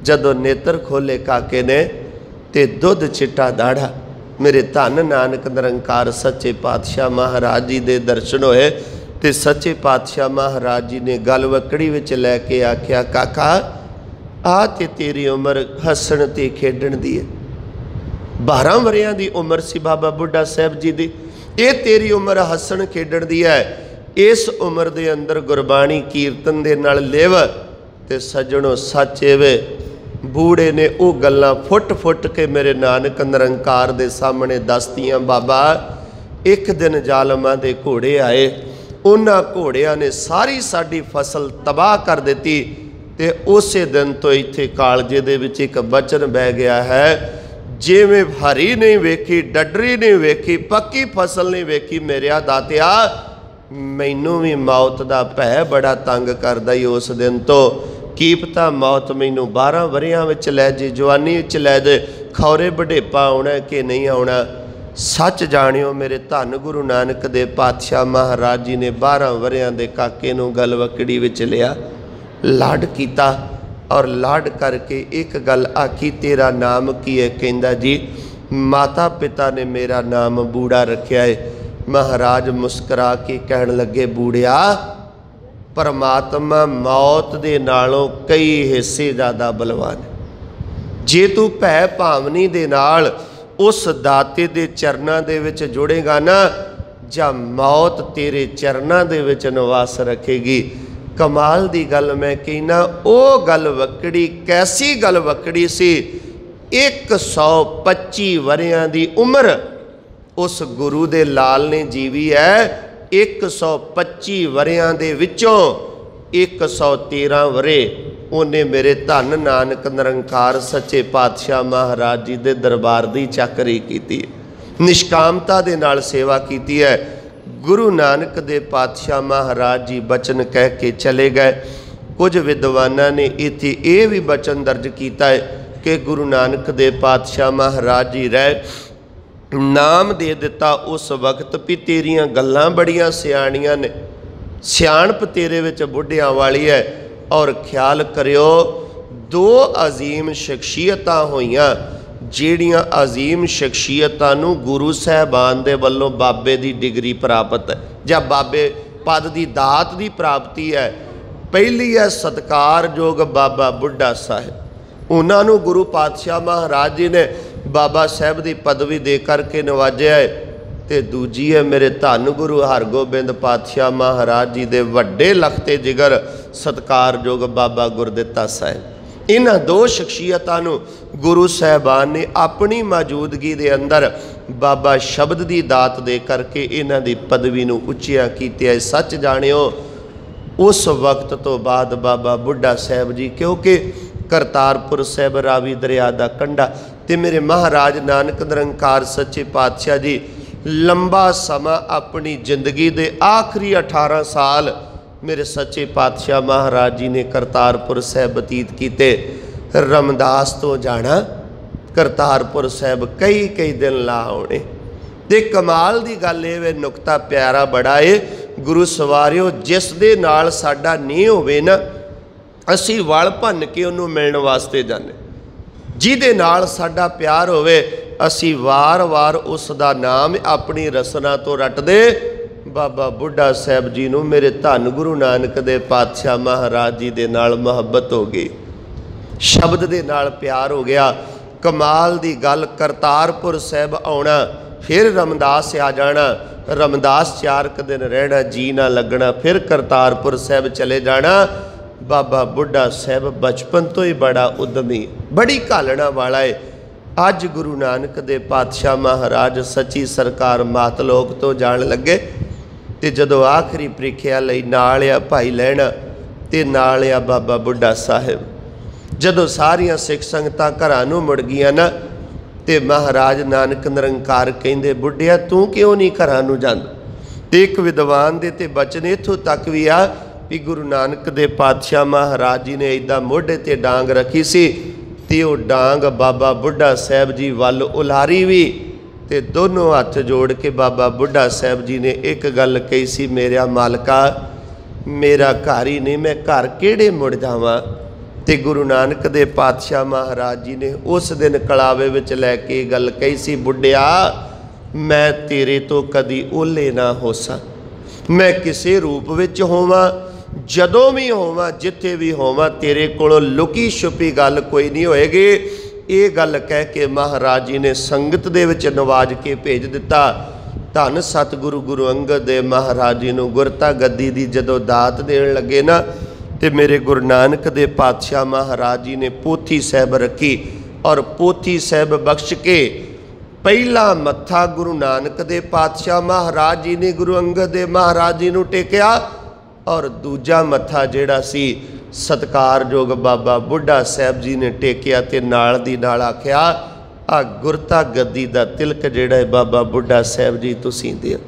ਜਦੋਂ ਨੇਤਰ ਖੋਲੇ ਕਾਕੇ ਨੇ ਤੇ ਦੁੱਧ ਚਿੱਟਾ ਦਾੜਾ ਮੇਰੇ ਧੰਨ ਨਾਨਕ ਨਿਰੰਕਾਰ ਸੱਚੇ ਪਾਤਸ਼ਾਹ ਮਹਾਰਾਜ ਜੀ ਦੇ ਦਰਸ਼ਨ ਹੋਏ ਤੇ ਸੱਚੇ ਪਾਤਸ਼ਾਹ ਮਹਾਰਾਜ ਜੀ ਨੇ ਗੱਲ ਵਕੜੀ ਵਿੱਚ ਲੈ ਕੇ ਆਖਿਆ, ਕਾਕਾ, ਆ ਤੇ ਤੇਰੀ ਉਮਰ ਹੱਸਣ ਤੇ ਖੇਡਣ ਦੀ ਹੈ। 12 ਵਰਿਆਂ ਦੀ ਉਮਰ ਸੀ ਬਾਬਾ ਬੁੱਢਾ ਸਾਹਿਬ ਜੀ ਦੀ। ਇਹ ਤੇਰੀ ਉਮਰ ਹੱਸਣ ਖੇਡਣ ਦੀ ਹੈ। ਇਸ ਉਮਰ ਦੇ ਅੰਦਰ ਗੁਰਬਾਣੀ ਕੀਰਤਨ ਦੇ ਨਾਲ ਲਿਵ ਤੇ ਸੱਜਣੋ ਸੱਚੇ ਵੇ ਬੂੜੇ ਨੇ ਉਹ ਗੱਲਾਂ ਫੁੱਟ-ਫੁੱਟ ਕੇ ਮੇਰੇ ਨਾਨਕ ਨਿਰੰਕਾਰ ਦੇ ਸਾਹਮਣੇ ਦੱਸਤੀਆਂ, ਬਾਬਾ, ਇੱਕ ਦਿਨ ਜ਼ਾਲਮਾਂ ਦੇ ਘੋੜੇ ਆਏ। ਉਹਨਾਂ ਘੋੜਿਆਂ ਨੇ ਸਾਰੀ ਸਾਡੀ ਫਸਲ ਤਬਾਹ ਕਰ ਦਿੱਤੀ ਤੇ ਉਸੇ ਦਿਨ ਤੋਂ ਇੱਥੇ ਕਾਲਜੇ ਦੇ ਵਿੱਚ ਇੱਕ ਬਚਨ ਬਹਿ ਗਿਆ ਹੈ। ਜਿਵੇਂ ਹਰੀ ਨਹੀਂ ਵੇਖੀ, ਡੱਡਰੀ ਨਹੀਂ ਵੇਖੀ, ਪੱਕੀ ਫਸਲ ਨਹੀਂ ਵੇਖੀ ਮੇਰਿਆ ਦਾਤਿਆ ਮੈਨੂੰ ਵੀ ਮੌਤ ਦਾ ਭੈ ਬੜਾ ਤੰਗ ਕਰਦਾ ਈ ਉਸ ਦਿਨ ਤੋਂ। ਕੀ ਪਤਾ ਮੌਤ ਮੈਨੂੰ 12 ਵਰਿਆਂ ਵਿੱਚ ਲੈ ਜੇ, ਜਵਾਨੀ ਵਿੱਚ ਲੈ ਦੇ, ਖੌਰੇ ਬਢੇਪਾ ਆਉਣਾ ਕਿ ਨਹੀਂ ਆਉਣਾ। ਸੱਚ ਜਾਣਿਓ ਮੇਰੇ ਧੰਨ ਗੁਰੂ ਨਾਨਕ ਦੇ ਪਾਤਸ਼ਾਹ ਮਹਾਰਾਜ ਜੀ ਨੇ 12 ਵਰਿਆਂ ਦੇ ਕਾਕੇ ਨੂੰ ਗਲਵਕੜੀ ਵਿੱਚ ਲਿਆ, ਲਾਡ ਕੀਤਾ। ਔਰ ਲਾਡ ਕਰਕੇ ਇੱਕ ਗੱਲ ਆਖੀ, ਤੇਰਾ ਨਾਮ ਕੀ ਹੈ? ਕਹਿੰਦਾ ਜੀ, ਮਾਤਾ ਪਿਤਾ ਨੇ ਮੇਰਾ ਨਾਮ ਬੂੜਾ ਰੱਖਿਆ ਹੈ ਮਹਾਰਾਜ ਮੁਸਕਰਾ ਕੇ ਕਹਿਣ ਲੱਗੇ, ਬੂੜਿਆ, ਪਰਮਾਤਮਾ ਮੌਤ ਦੇ ਨਾਲੋਂ ਕਈ ਹਿੱਸੇ ਜ਼ਿਆਦਾ ਬਲਵਾਨ ਜੇ ਤੂੰ ਭੈ ਭਾਵਨੀ ਦੇ ਨਾਲ ਉਸ ਦਾਤੇ ਦੇ ਚਰਨਾਂ ਦੇ ਵਿੱਚ ਜੁੜੇਗਾ ਨਾ, ਜਾਂ ਮੌਤ ਤੇਰੇ ਚਰਨਾਂ ਦੇ ਵਿੱਚ ਨਿਵਾਸ ਰੱਖੇਗੀ ਕਮਾਲ ਦੀ ਗੱਲ ਮੈਂ ਕਹਿਣਾ ਉਹ ਗੱਲ ਵਕੜੀ, ਕੈਸੀ ਗੱਲ ਵਕੜੀ ਸੀ? 125 ਵਰਿਆਂ ਦੀ ਉਮਰ ਉਸ ਗੁਰੂ ਦੇ ਲਾਲ ਨੇ ਜੀਵੀ ਹੈ 125 ਵਰਿਆਂ ਦੇ ਵਿੱਚੋਂ 113 ਵਰੇ ਉਹਨੇ ਮੇਰੇ ਧੰਨ ਨਾਨਕ ਨਿਰੰਕਾਰ ਸੱਚੇ ਪਾਤਸ਼ਾਹ ਮਹਾਰਾਜ ਜੀ ਦੇ ਦਰਬਾਰ ਦੀ ਚੱਕਰੀ ਕੀਤੀ। ਨਿਸ਼ਕਾਮਤਾ ਦੇ ਨਾਲ ਸੇਵਾ ਕੀਤੀ ਹੈ ਗੁਰੂ ਨਾਨਕ ਦੇ ਪਾਤਸ਼ਾਹ ਮਹਾਰਾਜ ਜੀ ਬਚਨ ਕਹਿ ਕੇ ਚਲੇ ਗਏ। ਕੁਝ ਵਿਦਵਾਨਾਂ ਨੇ ਇੱਥੇ ਇਹ ਵੀ ਬਚਨ ਦਰਜ ਕੀਤਾ ਹੈ ਕਿ ਗੁਰੂ ਨਾਨਕ ਦੇ ਪਾਤਸ਼ਾਹ ਮਹਾਰਾਜ ਜੀ ਰਹਿ, ਨਾਮ ਦੇ ਦਿੱਤਾ ਉਸ ਵਕਤ ਵੀ ਤੇਰੀਆਂ ਗੱਲਾਂ ਬੜੀਆਂ ਸਿਆਣੀਆਂ ਨੇ। ਸਿਆਣਪ ਤੇਰੇ ਵਿੱਚ ਬੁੱਢਿਆਂ ਵਾਲੀ ਹੈ ਔਰ ਖਿਆਲ ਕਰਿਓ, ਦੋ ਅਜ਼ੀਮ ਸ਼ਖਸੀਅਤਾਂ ਹੋਈਆਂ। ਜਿਹੜੀਆਂ ਅਜ਼ੀਮ ਸ਼ਖਸੀਅਤਾਂ ਨੂੰ ਗੁਰੂ ਸਾਹਿਬਾਨ ਦੇ ਵੱਲੋਂ ਬਾਬੇ ਦੀ ਡਿਗਰੀ ਪ੍ਰਾਪਤ ਹੈ, ਜਾਂ ਬਾਬੇ ਪਦ ਦੀ ਦਾਤ ਦੀ ਪ੍ਰਾਪਤੀ ਹੈ, ਪਹਿਲੀ ਹੈ ਸਤਕਾਰਯੋਗ ਬਾਬਾ ਬੁੱਢਾ ਸਾਹਿਬ। ਉਹਨਾਂ ਨੂੰ ਗੁਰੂ ਪਾਤਸ਼ਾਹ ਮਹਾਰਾਜ ਜੀ ਨੇ ਬਾਬਾ ਸਾਹਿਬ ਦੀ ਪਦਵੀ ਦੇ ਕਰਕੇ ਨਵਾਜਿਆ ਹੈ ਤੇ ਦੂਜੀ ਹੈ ਮੇਰੇ ਧੰਨ ਗੁਰੂ ਹਰਗੋਬਿੰਦ ਪਾਤਸ਼ਾਹ ਮਹਾਰਾਜ ਜੀ ਦੇ ਵੱਡੇ ਲਖਤੇ ਜਿਗਰ ਸਤਕਾਰਯੋਗ ਬਾਬਾ ਗੁਰਦਿੱਤਾ ਸਾਹਿਬ। ਇਹਨਾਂ ਦੋ ਸ਼ਖਸੀਅਤਾਂ ਨੂੰ ਗੁਰੂ ਸਾਹਿਬਾਨ ਨੇ ਆਪਣੀ ਮੌਜੂਦਗੀ ਦੇ ਅੰਦਰ ਬਾਬਾ ਸ਼ਬਦ ਦੀ ਦਾਤ ਦੇ ਕਰਕੇ ਇਹਨਾਂ ਦੀ ਪਦਵੀ ਨੂੰ ਉੱਚਿਆ ਕੀਤਾ ਸੱਚ ਜਾਣਿਓ, ਉਸ ਵਕਤ ਤੋਂ ਬਾਅਦ ਬਾਬਾ ਬੁੱਢਾ ਸਾਹਿਬ ਜੀ, ਕਿਉਂਕਿ ਕਰਤਾਰਪੁਰ ਸਾਹਿਬ ਰਾਵੀ ਦਰਿਆ ਦਾ ਕੰਢਾ ਤੇ ਮੇਰੇ ਮਹਾਰਾਜ ਨਾਨਕ ਨਿਰੰਕਾਰ ਸੱਚੇ ਪਾਤਸ਼ਾਹ ਜੀ ਲੰਬਾ ਸਮਾਂ ਆਪਣੀ ਜ਼ਿੰਦਗੀ ਦੇ ਆਖਰੀ 18 ਸਾਲ ਮੇਰੇ ਸੱਚੇ ਪਾਤਸ਼ਾਹ ਮਹਾਰਾਜ ਜੀ ਨੇ ਕਰਤਾਰਪੁਰ ਸਾਹਿਬ ਬਤੀਤ ਕੀਤੇ। ਰਮਦਾਸ ਤੋਂ ਜਾਣਾ, ਕਰਤਾਰਪੁਰ ਸਾਹਿਬ ਕਈ ਕਈ ਦਿਨ ਲਾ ਆਉਣੇ। ਤੇ ਕਮਾਲ ਦੀ ਗੱਲ ਇਹ ਵੇ, ਨੁਕਤਾ ਪਿਆਰਾ ਬੜਾ ਏ। ਗੁਰੂ ਸਵਾਰਿਓ, ਜਿਸ ਦੇ ਨਾਲ ਸਾਡਾ ਨਹੀਂ ਹੋਵੇ ਨਾ, ਅਸੀਂ ਵਲ ਭੰਨ ਕੇ ਉਹਨੂੰ ਮਿਲਣ ਵਾਸਤੇ ਜਾਂਦੇ। ਜਿਹਦੇ ਨਾਲ ਸਾਡਾ ਪਿਆਰ ਹੋਵੇ, ਅਸੀਂ ਵਾਰ-ਵਾਰ ਉਸ ਦਾ ਨਾਮ ਆਪਣੀ ਰਸਨਾ ਤੋਂ ਰੱਟਦੇ। ਬਾਬਾ ਬੁੱਢਾ ਸਾਹਿਬ ਜੀ ਨੂੰ ਮੇਰੇ ਧੰਨ ਗੁਰੂ ਨਾਨਕ ਦੇ ਪਾਤਸ਼ਾਹ ਮਹਾਰਾਜ ਜੀ ਦੇ ਨਾਲ ਮੁਹੱਬਤ ਹੋ ਗਈ। ਸ਼ਬਦ ਦੇ ਨਾਲ ਪਿਆਰ ਹੋ ਗਿਆ। ਕਮਾਲ ਦੀ ਗੱਲ ਕਰਤਾਰਪੁਰ ਸਾਹਿਬ ਆਉਣਾ, ਫਿਰ ਰਮਦਾਸ ਆ ਜਾਣਾ। ਰਮਦਾਸ ਚਾਰ ਕ ਦਿਨ ਰਹਿਣਾ, ਜੀ ਨਾ ਲੱਗਣਾ, ਫਿਰ ਕਰਤਾਰਪੁਰ ਸਾਹਿਬ ਚਲੇ ਜਾਣਾ। ਬਾਬਾ ਬੁੱਢਾ ਸਾਹਿਬ ਬਚਪਨ ਤੋਂ ਹੀ ਬੜਾ ਉਦਮੀ, ਬੜੀ ਘਾਲਣਾ ਵਾਲਾ ਏ। ਅੱਜ ਗੁਰੂ ਨਾਨਕ ਦੇ ਪਾਤਸ਼ਾਹ ਮਹਾਰਾਜ ਸੱਚੀ ਸਰਕਾਰ ਮਾਤਲੋਕ ਤੋਂ ਜਾਣ ਲੱਗੇ। ਤੇ ਜਦੋਂ ਆਖਰੀ ਪ੍ਰੀਖਿਆ ਲਈ ਨਾਲ ਆ ਭਾਈ ਲੈਣਾ ਤੇ ਨਾਲ ਆ ਬਾਬਾ ਬੁੱਢਾ ਸਾਹਿਬ। ਜਦੋਂ ਸਾਰੀਆਂ ਸਿੱਖ ਸੰਗਤਾਂ ਘਰਾਂ ਨੂੰ ਮੁੜ ਗਈਆਂ ਨਾ, ਤੇ ਮਹਾਰਾਜ ਨਾਨਕ ਨਿਰੰਕਾਰ ਕਹਿੰਦੇ, ਬੁੱਢਿਆ, ਤੂੰ ਕਿਉਂ ਨਹੀਂ ਘਰਾਂ ਨੂੰ ਜਾਂਦਾ? ਤੇ ਇੱਕ ਵਿਦਵਾਨ ਦੇ ਤੇ ਬਚਨ ਇੱਥੋਂ ਤੱਕ ਵੀ ਆ ਵੀ ਗੁਰੂ ਨਾਨਕ ਦੇ ਪਾਤਸ਼ਾਹ ਮਹਾਰਾਜ ਜੀ ਨੇ ਇਦਾਂ ਮੋਢੇ ਤੇ ਡਾਂਗ ਰੱਖੀ ਸੀ ਤੇ ਉਹ ਡਾਂਗ ਬਾਬਾ ਬੁੱਢਾ ਸਾਹਿਬ ਜੀ ਵੱਲ ਉਲਾਰੀ ਵੀ। ਤੇ ਦੋਨੋਂ ਹੱਥ ਜੋੜ ਕੇ ਬਾਬਾ ਬੁੱਢਾ ਸਾਹਿਬ ਜੀ ਨੇ ਇੱਕ ਗੱਲ ਕਹੀ ਸੀ, ਮੇਰਾ ਮਾਲਕਾ, ਮੇਰਾ ਘਰ ਹੀ ਨਹੀਂ, ਮੈਂ ਘਰ ਕਿਹੜੇ ਮੁੜ ਜਾਵਾਂ? ਤੇ ਗੁਰੂ ਨਾਨਕ ਦੇ ਪਾਤਸ਼ਾਹ ਮਹਾਰਾਜ ਜੀ ਨੇ ਉਸ ਦਿਨ ਕਲਾਵੇ ਵਿੱਚ ਲੈ ਕੇ ਗੱਲ ਕਹੀ ਸੀ, ਬੁੱਢਿਆ, ਮੈਂ ਤੇਰੇ ਤੋਂ ਕਦੀ ਓਲੇ ਨਾ ਹੋਸਾਂ ਮੈਂ ਕਿਸੇ ਰੂਪ ਵਿੱਚ ਹੋਵਾਂ, ਜਦੋਂ ਵੀ ਹੋਵਾਂ, ਜਿੱਥੇ ਵੀ ਹੋਵਾਂ, ਤੇਰੇ ਕੋਲੋਂ ਲੁਕੀ ਛੁਪੀ ਗੱਲ ਕੋਈ ਨਹੀਂ ਹੋਏਗੀ। ਇਹ ਗੱਲ ਕਹਿ ਕੇ ਮਹਾਰਾਜ ਜੀ ਨੇ ਸੰਗਤ ਦੇ ਵਿੱਚ ਨਵਾਜ ਕੇ ਭੇਜ ਦਿੱਤਾ। ਧੰਨ ਸਤਿਗੁਰੂ ਗੁਰੂ ਅੰਗਦ ਦੇਵ ਮਹਾਰਾਜ ਜੀ ਨੂੰ ਗੁਰਤਾ ਗੱਦੀ ਦੀ ਜਦੋਂ ਦਾਤ ਦੇਣ ਲੱਗੇ ਨਾ, ਤੇ ਮੇਰੇ ਗੁਰੂ ਨਾਨਕ ਦੇ ਪਾਤਸ਼ਾਹ ਮਹਾਰਾਜ ਜੀ ਨੇ ਪੋਥੀ ਸਾਹਿਬ ਰੱਖੀ ਔਰ ਪੋਥੀ ਸਾਹਿਬ ਬਖਸ਼ ਕੇ ਪਹਿਲਾ ਮੱਥਾ ਗੁਰੂ ਨਾਨਕ ਦੇ ਪਾਤਸ਼ਾਹ ਮਹਾਰਾਜ ਜੀ ਨੇ ਗੁਰੂ ਅੰਗਦ ਦੇਵ ਮਹਾਰਾਜ ਜੀ ਨੂੰ ਟੇਕਿਆ ਔਰ ਦੂਜਾ ਮੱਥਾ ਜਿਹੜਾ ਸੀ ਸਤਕਾਰਯੋਗ ਬਾਬਾ ਬੁੱਢਾ ਸਾਹਿਬ ਜੀ ਨੇ ਟੇਕਿਆ ਤੇ ਨਾਲ ਦੀ ਨਾਲ ਆਖਿਆ ਆ ਗੁਰਤਾ ਗੱਦੀ ਦਾ ਤਿਲਕ ਜਿਹੜਾ ਹੈ ਬਾਬਾ ਬੁੱਢਾ ਸਾਹਿਬ ਜੀ ਤੁਸੀਂ ਦਿਓ।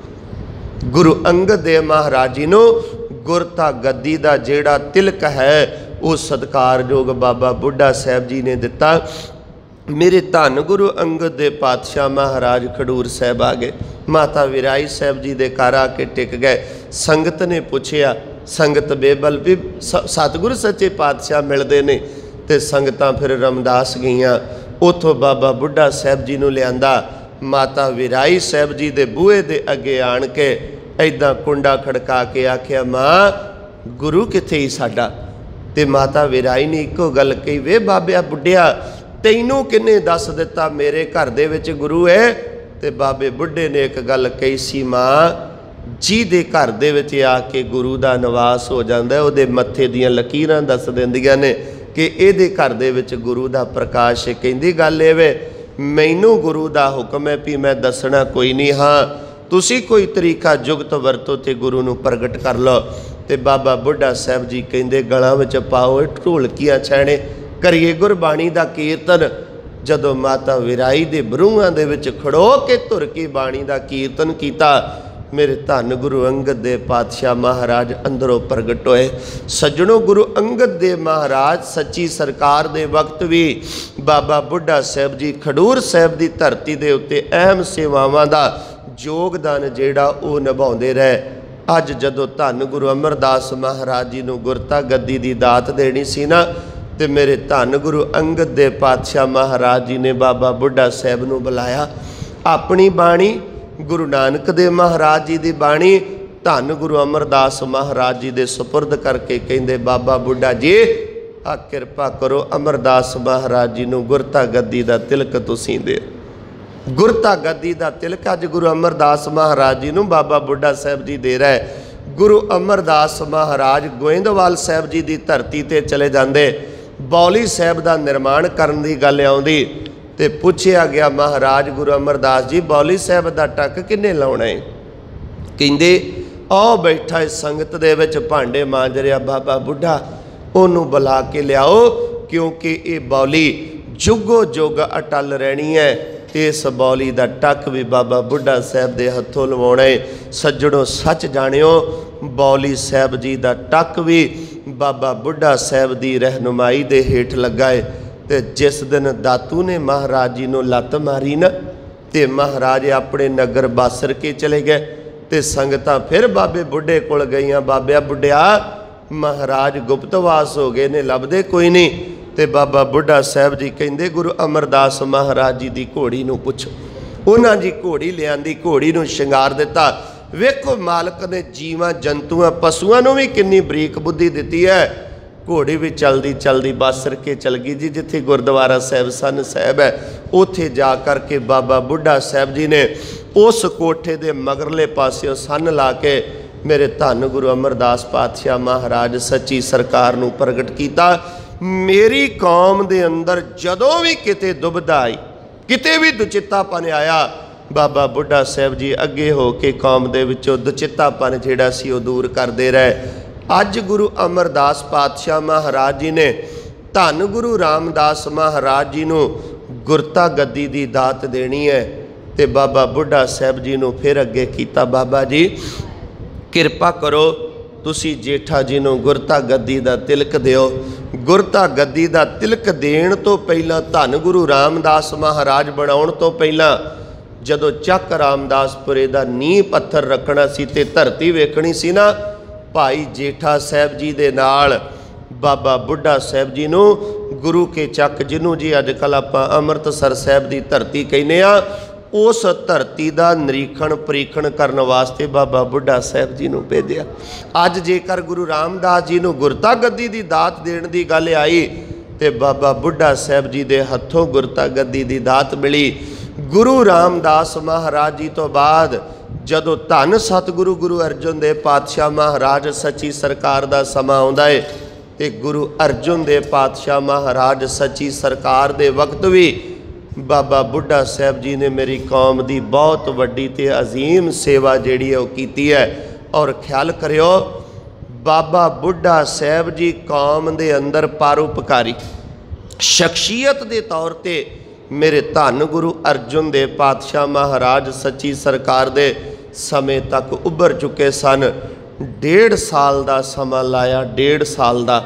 ਗੁਰੂ ਅੰਗਦ ਦੇਵ ਮਹਾਰਾਜ ਜੀ ਨੂੰ ਗੁਰਤਾ ਗੱਦੀ ਦਾ ਜਿਹੜਾ ਤਿਲਕ ਹੈ, ਉਹ ਸਤਕਾਰਯੋਗ ਬਾਬਾ ਬੁੱਢਾ ਸਾਹਿਬ ਜੀ ਨੇ ਦਿੱਤਾ। ਮੇਰੇ ਧੰਨ ਗੁਰੂ ਅੰਗਦ ਦੇ ਪਾਤਸ਼ਾਹ ਮਹਾਰਾਜ ਖਡੂਰ ਸਾਹਿਬ ਆ ਗਏ। ਮਾਤਾ ਵਿਰਾਈ ਸਾਹਿਬ ਜੀ ਦੇ ਘਰ ਆ ਕੇ ਟਿਕ ਗਏ। ਸੰਗਤ ਨੇ ਪੁੱਛਿਆ ਸੰਗਤ ਬੇਬਲ ਵੀ ਸਤਿਗੁਰ ਸੱਚੇ ਪਾਤਸ਼ਾਹ ਮਿਲਦੇ ਨੇ ਤੇ ਸੰਗਤਾਂ ਫਿਰ ਰਮਦਾਸ ਗਈਆਂ। ਉਥੋਂ ਬਾਬਾ ਬੁੱਢਾ ਸਾਹਿਬ ਜੀ ਨੂੰ ਲਿਆਂਦਾ। ਮਾਤਾ ਵਿਰਾਈ ਸਾਹਿਬ ਜੀ ਦੇ ਬੂਹੇ ਦੇ ਅੱਗੇ ਆਣ ਕੇ ਐਦਾਂ ਕੁੰਡਾ ਖੜਕਾ ਕੇ ਆਖਿਆ, ਮਾਂ, ਗੁਰੂ ਕਿੱਥੇ ਹੀ ਸਾਡਾ? ਤੇ ਮਾਤਾ ਵਿਰਾਈ ਨੇ ਇੱਕੋ ਗੱਲ ਕਹੀ, ਵੇ ਬਾਬਿਆ ਬੁੱਢਿਆ, ਤੈਨੂੰ ਕਿੰਨੇ ਦੱਸ ਦਿੱਤਾ? ਮੇਰੇ ਘਰ ਦੇ ਵਿੱਚ ਗੁਰੂ ਹੈ ਤੇ ਬਾਬੇ ਬੁੱਢੇ ਨੇ ਇੱਕ ਗੱਲ ਕਹੀ, ਸੀ ਮਾਂ ਜੀ ਦੇ ਘਰ ਦੇ ਵਿੱਚ ਆ ਕੇ ਗੁਰੂ ਦਾ ਨਿਵਾਸ ਹੋ ਜਾਂਦਾ ਉਹਦੇ ਮੱਥੇ ਦੀਆਂ ਲਕੀਰਾਂ ਦੱਸ ਦਿੰਦੀਆਂ ਨੇ ਕਿ ਇਹਦੇ ਘਰ ਦੇ ਵਿੱਚ ਗੁਰੂ ਦਾ ਪ੍ਰਕਾਸ਼ ਹੈ। ਕਹਿੰਦੀ, ਗੱਲ ਇਹ ਵੇ, ਮੈਨੂੰ ਗੁਰੂ ਦਾ ਹੁਕਮ ਹੈ ਵੀ ਮੈਂ ਦੱਸਣਾ ਕੋਈ ਨਹੀਂ। ਹਾਂ, ਤੁਸੀਂ ਕੋਈ ਤਰੀਕਾ ਜੁਗਤ ਵਰਤੋ ਤੇ ਗੁਰੂ ਨੂੰ ਪ੍ਰਗਟ ਕਰ ਲਓ। ਤੇ ਬਾਬਾ ਬੁੱਢਾ ਸਾਹਿਬ ਜੀ ਕਹਿੰਦੇ, ਗਲਾਂ ਵਿੱਚ ਪਾਓ ਢੋਲਕੀਆਂ ਛੈਣੇ, ਕਰੀਏ ਗੁਰਬਾਣੀ ਦਾ ਕੀਰਤਨ। ਜਦੋਂ ਮਾਤਾ ਵਿਰਾਈ ਦੇ ਬਰੂਹਾਂ ਦੇ ਵਿੱਚ ਖੜੋ ਕੇ ਧੁਰ ਕੇ ਬਾਣੀ ਦਾ ਕੀਰਤਨ ਕੀਤਾ ਮੇਰੇ ਧੰਨ ਗੁਰੂ ਅੰਗਦ ਦੇ ਪਾਤਸ਼ਾਹ ਮਹਾਰਾਜ ਅੰਦਰੋਂ ਪ੍ਰਗਟ ਹੋਏ। ਸੱਜਣੋ ਗੁਰੂ ਅੰਗਦ ਦੇ ਮਹਾਰਾਜ, ਸੱਚੀ ਸਰਕਾਰ ਦੇ ਵਕਤ ਵੀ ਬਾਬਾ ਬੁੱਢਾ ਸਾਹਿਬ ਜੀ ਖਡੂਰ ਸਾਹਿਬ ਦੀ ਧਰਤੀ ਦੇ ਉੱਤੇ ਅਹਿਮ ਸੇਵਾਵਾਂ ਦਾ ਯੋਗਦਾਨ ਜਿਹੜਾ ਉਹ ਨਿਭਾਉਂਦੇ ਰਹੇ। ਅੱਜ ਜਦੋਂ ਧੰਨ ਗੁਰੂ ਅਮਰਦਾਸ ਮਹਾਰਾਜ ਜੀ ਨੂੰ ਗੁਰਤਾ ਗੱਦੀ ਦੀ ਦਾਤ ਦੇਣੀ ਸੀ ਨਾ, ਤੇ ਮੇਰੇ ਧੰਨ ਗੁਰੂ ਅੰਗਦ ਦੇ ਪਾਤਸ਼ਾਹ ਮਹਾਰਾਜ ਜੀ ਨੇ ਬਾਬਾ ਬੁੱਢਾ ਸਾਹਿਬ ਨੂੰ ਬੁਲਾਇਆ। ਆਪਣੀ ਬਾਣੀ ਗੁਰੂ ਨਾਨਕ ਦੇਵ ਮਹਾਰਾਜ ਜੀ ਦੀ ਬਾਣੀ, ਧੰਨ ਗੁਰੂ ਅਮਰਦਾਸ ਮਹਾਰਾਜ ਜੀ ਦੇ ਸੁਪਰਦ ਕਰਕੇ ਕਹਿੰਦੇ, ਬਾਬਾ ਬੁੱਢਾ ਜੀ ਆ ਕਿਰਪਾ ਕਰੋ, ਅਮਰਦਾਸ ਮਹਾਰਾਜ ਜੀ ਨੂੰ ਗੁਰਤਾ ਗੱਦੀ ਦਾ ਤਿਲਕ ਤੁਸੀਂ ਦੇ ਗੁਰਤਾ ਗੱਦੀ ਦਾ ਤਿਲਕ ਅੱਜ ਗੁਰੂ ਅਮਰਦਾਸ ਮਹਾਰਾਜ ਜੀ ਨੂੰ ਬਾਬਾ ਬੁੱਢਾ ਸਾਹਿਬ ਜੀ ਦੇ ਰਿਹਾ। ਗੁਰੂ ਅਮਰਦਾਸ ਮਹਾਰਾਜ ਗੋਇੰਦਵਾਲ ਸਾਹਿਬ ਜੀ ਦੀ ਧਰਤੀ ਤੇ ਚਲੇ ਜਾਂਦੇ, ਬੌਲੀ ਸਾਹਿਬ ਦਾ ਨਿਰਮਾਣ ਕਰਨ ਦੀ ਗੱਲ ਆਉਂਦੀ। ਤੇ ਪੁੱਛਿਆ ਗਿਆ, ਮਹਾਰਾਜ, ਗੁਰੂ ਅਮਰਦਾਸ ਜੀ, ਬੌਲੀ ਸਾਹਿਬ ਦਾ ਟੱਕ ਕਿੰਨੇ ਲਾਉਣਾ ਹੈ ਕਹਿੰਦੇ ਆਹ ਬੈਠਾ ਇਸ ਸੰਗਤ ਦੇ ਵਿੱਚ, ਭਾਂਡੇ ਮਾਂਜ ਰਿਹਾ ਬਾਬਾ ਬੁੱਢਾ, ਉਹਨੂੰ ਬੁਲਾ ਕੇ ਲਿਆਓ, ਕਿਉਂਕਿ ਇਹ ਬੌਲੀ ਜੁਗੋ ਜੁਗ ਅਟਲ ਰਹਿਣੀ ਹੈ ਇਸ ਬੌਲੀ ਦਾ ਟੱਕ ਵੀ ਬਾਬਾ ਬੁੱਢਾ ਸਾਹਿਬ ਦੇ ਹੱਥੋਂ ਲਵਾਉਣਾ ਹੈ ਸੱਜਣੋ, ਸੱਚ ਜਾਣਿਓ, ਬੌਲੀ ਸਾਹਿਬ ਜੀ ਦਾ ਟੱਕ ਵੀ ਬਾਬਾ ਬੁੱਢਾ ਸਾਹਿਬ ਦੀ ਰਹਿਨੁਮਾਈ ਦੇ ਹੇਠ ਲੱਗਾ ਹੈ ਤੇ ਜਿਸ ਦਿਨ ਦਾਤੂ ਨੇ ਮਹਾਰਾਜ ਜੀ ਨੂੰ ਲੱਤ ਮਾਰੀ ਨਾ, ਤੇ ਮਹਾਰਾਜ ਆਪਣੇ ਨਗਰ ਬਾਸਰ ਕੇ ਚਲੇ ਗਏ ਤੇ ਸੰਗਤਾਂ ਫਿਰ ਬਾਬੇ ਬੁੱਢੇ ਕੋਲ ਗਈਆਂ। ਬਾਬਿਆ, ਬੁੱਢਿਆ, ਮਹਾਰਾਜ ਗੁਪਤਵਾਸ ਹੋ ਗਏ ਨੇ, ਲੱਭਦੇ ਕੋਈ ਨਹੀਂ। ਤੇ ਬਾਬਾ ਬੁੱਢਾ ਸਾਹਿਬ ਜੀ ਕਹਿੰਦੇ, ਗੁਰੂ ਅਮਰਦਾਸ ਮਹਾਰਾਜ ਜੀ ਦੀ ਘੋੜੀ ਨੂੰ ਪੁੱਛੋ। ਉਹਨਾਂ ਦੀ ਘੋੜੀ ਲਿਆਂਦੀ, ਘੋੜੀ ਨੂੰ ਸ਼ਿੰਗਾਰ ਦਿੱਤਾ। ਵੇਖੋ ਮਾਲਕ ਨੇ ਜੀਵਾਂ, ਜੰਤੂਆਂ, ਪਸ਼ੂਆਂ ਨੂੰ ਵੀ ਕਿੰਨੀ ਬਰੀਕ ਬੁੱਧੀ ਦਿੱਤੀ ਹੈ। ਘੋੜੀ ਵੀ ਚਲਦੀ ਚਲਦੀ ਬਾਸਰ ਕੇ ਚਲ ਗਈ ਜੀ, ਜਿੱਥੇ ਗੁਰਦੁਆਰਾ ਸਾਹਿਬ, ਸਨ ਸਾਹਿਬ ਹੈ, ਉੱਥੇ ਜਾ ਕਰਕੇ ਬਾਬਾ ਬੁੱਢਾ ਸਾਹਿਬ ਜੀ ਨੇ ਉਸ ਕੋਠੇ ਦੇ ਮਗਰਲੇ ਪਾਸਿਓ ਸੰਨ ਲਾ ਕੇ ਮੇਰੇ ਧੰਨ ਗੁਰੂ ਅਮਰਦਾਸ ਪਾਤਸ਼ਾਹ ਮਹਾਰਾਜ ਸੱਚੀ ਸਰਕਾਰ ਨੂੰ ਪ੍ਰਗਟ ਕੀਤਾ। ਮੇਰੀ ਕੌਮ ਦੇ ਅੰਦਰ ਜਦੋਂ ਵੀ ਕਿਤੇ ਦੁਬਧਾ ਆਈ, ਕਿਤੇ ਵੀ ਦੁਚਿੱਤਾਪਨ ਆਇਆ, ਬਾਬਾ ਬੁੱਢਾ ਸਾਹਿਬ ਜੀ ਅੱਗੇ ਹੋ ਕੇ ਕੌਮ ਦੇ ਵਿੱਚੋਂ ਦੁਚਿੱਤਾਪਨ ਜਿਹੜਾ ਸੀ ਉਹ ਦੂਰ ਕਰਦੇ ਰਹੇ। ਅੱਜ ਗੁਰੂ ਅਮਰਦਾਸ ਪਾਤਸ਼ਾਹ ਮਹਾਰਾਜ ਜੀ ਨੇ ਧੰਨ ਗੁਰੂ ਰਾਮਦਾਸ ਮਹਾਰਾਜ ਜੀ ਨੂੰ ਗੁਰਤਾ ਗੱਦੀ ਦੀ ਦਾਤ ਦੇਣੀ ਹੈ ਤੇ ਬਾਬਾ ਬੁੱਢਾ ਸਾਹਿਬ ਜੀ ਨੂੰ ਫਿਰ ਅੱਗੇ ਕੀਤਾ ਬਾਬਾ ਜੀ। ਕਿਰਪਾ ਕਰੋ ਤੁਸੀਂ ਜੇਠਾ ਜੀ ਨੂੰ ਗੁਰਤਾ ਗੱਦੀ ਦਾ ਤਿਲਕ ਦਿਓ। ਗੁਰਤਾ ਗੱਦੀ ਦਾ ਤਿਲਕ ਦੇਣ ਤੋਂ ਪਹਿਲਾਂ ਧੰਨ ਗੁਰੂ ਰਾਮਦਾਸ ਮਹਾਰਾਜ ਬਣਾਉਣ ਤੋਂ ਪਹਿਲਾਂ ਜਦੋਂ ਚੱਕ ਰਾਮਦਾਸਪੁਰੇ ਦਾ ਨੀਂਹ ਪੱਥਰ ਰੱਖਣਾ ਸੀ ਤੇ ਧਰਤੀ ਵੇਖਣੀ ਸੀ ਨਾ ਭਾਈ ਜੇਠਾ ਸਾਹਿਬ ਜੀ ਦੇ ਨਾਲ ਬਾਬਾ ਬੁੱਢਾ ਸਾਹਿਬ ਜੀ ਨੂੰ, ਗੁਰੂ ਕੇ ਚੱਕ ਜਿਹਨੂੰ ਜੀ ਅੱਜ ਕੱਲ ਆਪਾਂ ਅੰਮ੍ਰਿਤਸਰ ਸਾਹਿਬ ਦੀ ਧਰਤੀ ਕਹਿੰਦੇ ਆ, ਉਸ ਧਰਤੀ ਦਾ ਨਿਰੀਖਣ ਪ੍ਰੀਖਣ ਕਰਨ ਵਾਸਤੇ ਬਾਬਾ ਬੁੱਢਾ ਸਾਹਿਬ ਜੀ ਨੂੰ ਭੇਜਿਆ। ਅੱਜ ਜੇਕਰ ਗੁਰੂ ਰਾਮਦਾਸ ਜੀ ਨੂੰ ਗੁਰਤਾ ਗੱਦੀ ਦੀ ਦਾਤ ਦੇਣ ਦੀ ਗੱਲ ਆਈ ਤੇ ਬਾਬਾ ਬੁੱਢਾ ਸਾਹਿਬ ਜੀ ਦੇ ਹੱਥੋਂ ਗੁਰਤਾ ਗੱਦੀ ਦੀ ਦਾਤ ਮਿਲੀ ਗੁਰੂ ਰਾਮਦਾਸ ਮਹਾਰਾਜ ਜੀ ਤੋਂ ਬਾਅਦ ਜਦੋਂ ਧੰਨ ਸਤਿਗੁਰੂ ਗੁਰੂ ਅਰਜਨ ਦੇਵ ਪਾਤਸ਼ਾਹ ਮਹਾਰਾਜ ਸੱਚੀ ਸਰਕਾਰ ਦਾ ਸਮਾਂ ਆਉਂਦਾ ਏ ਤੇ ਗੁਰੂ ਅਰਜਨ ਦੇਵ ਪਾਤਸ਼ਾਹ ਮਹਾਰਾਜ ਸੱਚੀ ਸਰਕਾਰ ਦੇ ਵਕਤ ਵੀ ਬਾਬਾ ਬੁੱਢਾ ਸਾਹਿਬ ਜੀ ਨੇ ਮੇਰੀ ਕੌਮ ਦੀ ਬਹੁਤ ਵੱਡੀ ਤੇ ਅਜ਼ੀਮ ਸੇਵਾ ਜਿਹੜੀ ਹੈ ਉਹ ਕੀਤੀ ਹੈ। ਔਰ ਖਿਆਲ ਕਰਿਓ, ਬਾਬਾ ਬੁੱਢਾ ਸਾਹਿਬ ਜੀ ਕੌਮ ਦੇ ਅੰਦਰ ਪਰਉਪਕਾਰੀ, ਸ਼ਖਸੀਅਤ ਦੇ ਤੌਰ ਤੇ ਮੇਰੇ ਧੰਨ ਗੁਰੂ ਅਰਜਨ ਦੇਵ ਪਾਤਸ਼ਾਹ ਮਹਾਰਾਜ ਸੱਚੀ ਸਰਕਾਰ ਦੇ ਸਮੇਂ ਤੱਕ ਉੱਭਰ ਚੁੱਕੇ ਸਨ। ਡੇਢ ਸਾਲ ਦਾ ਸਮਾਂ ਲਾਇਆ, ਡੇਢ ਸਾਲ ਦਾ।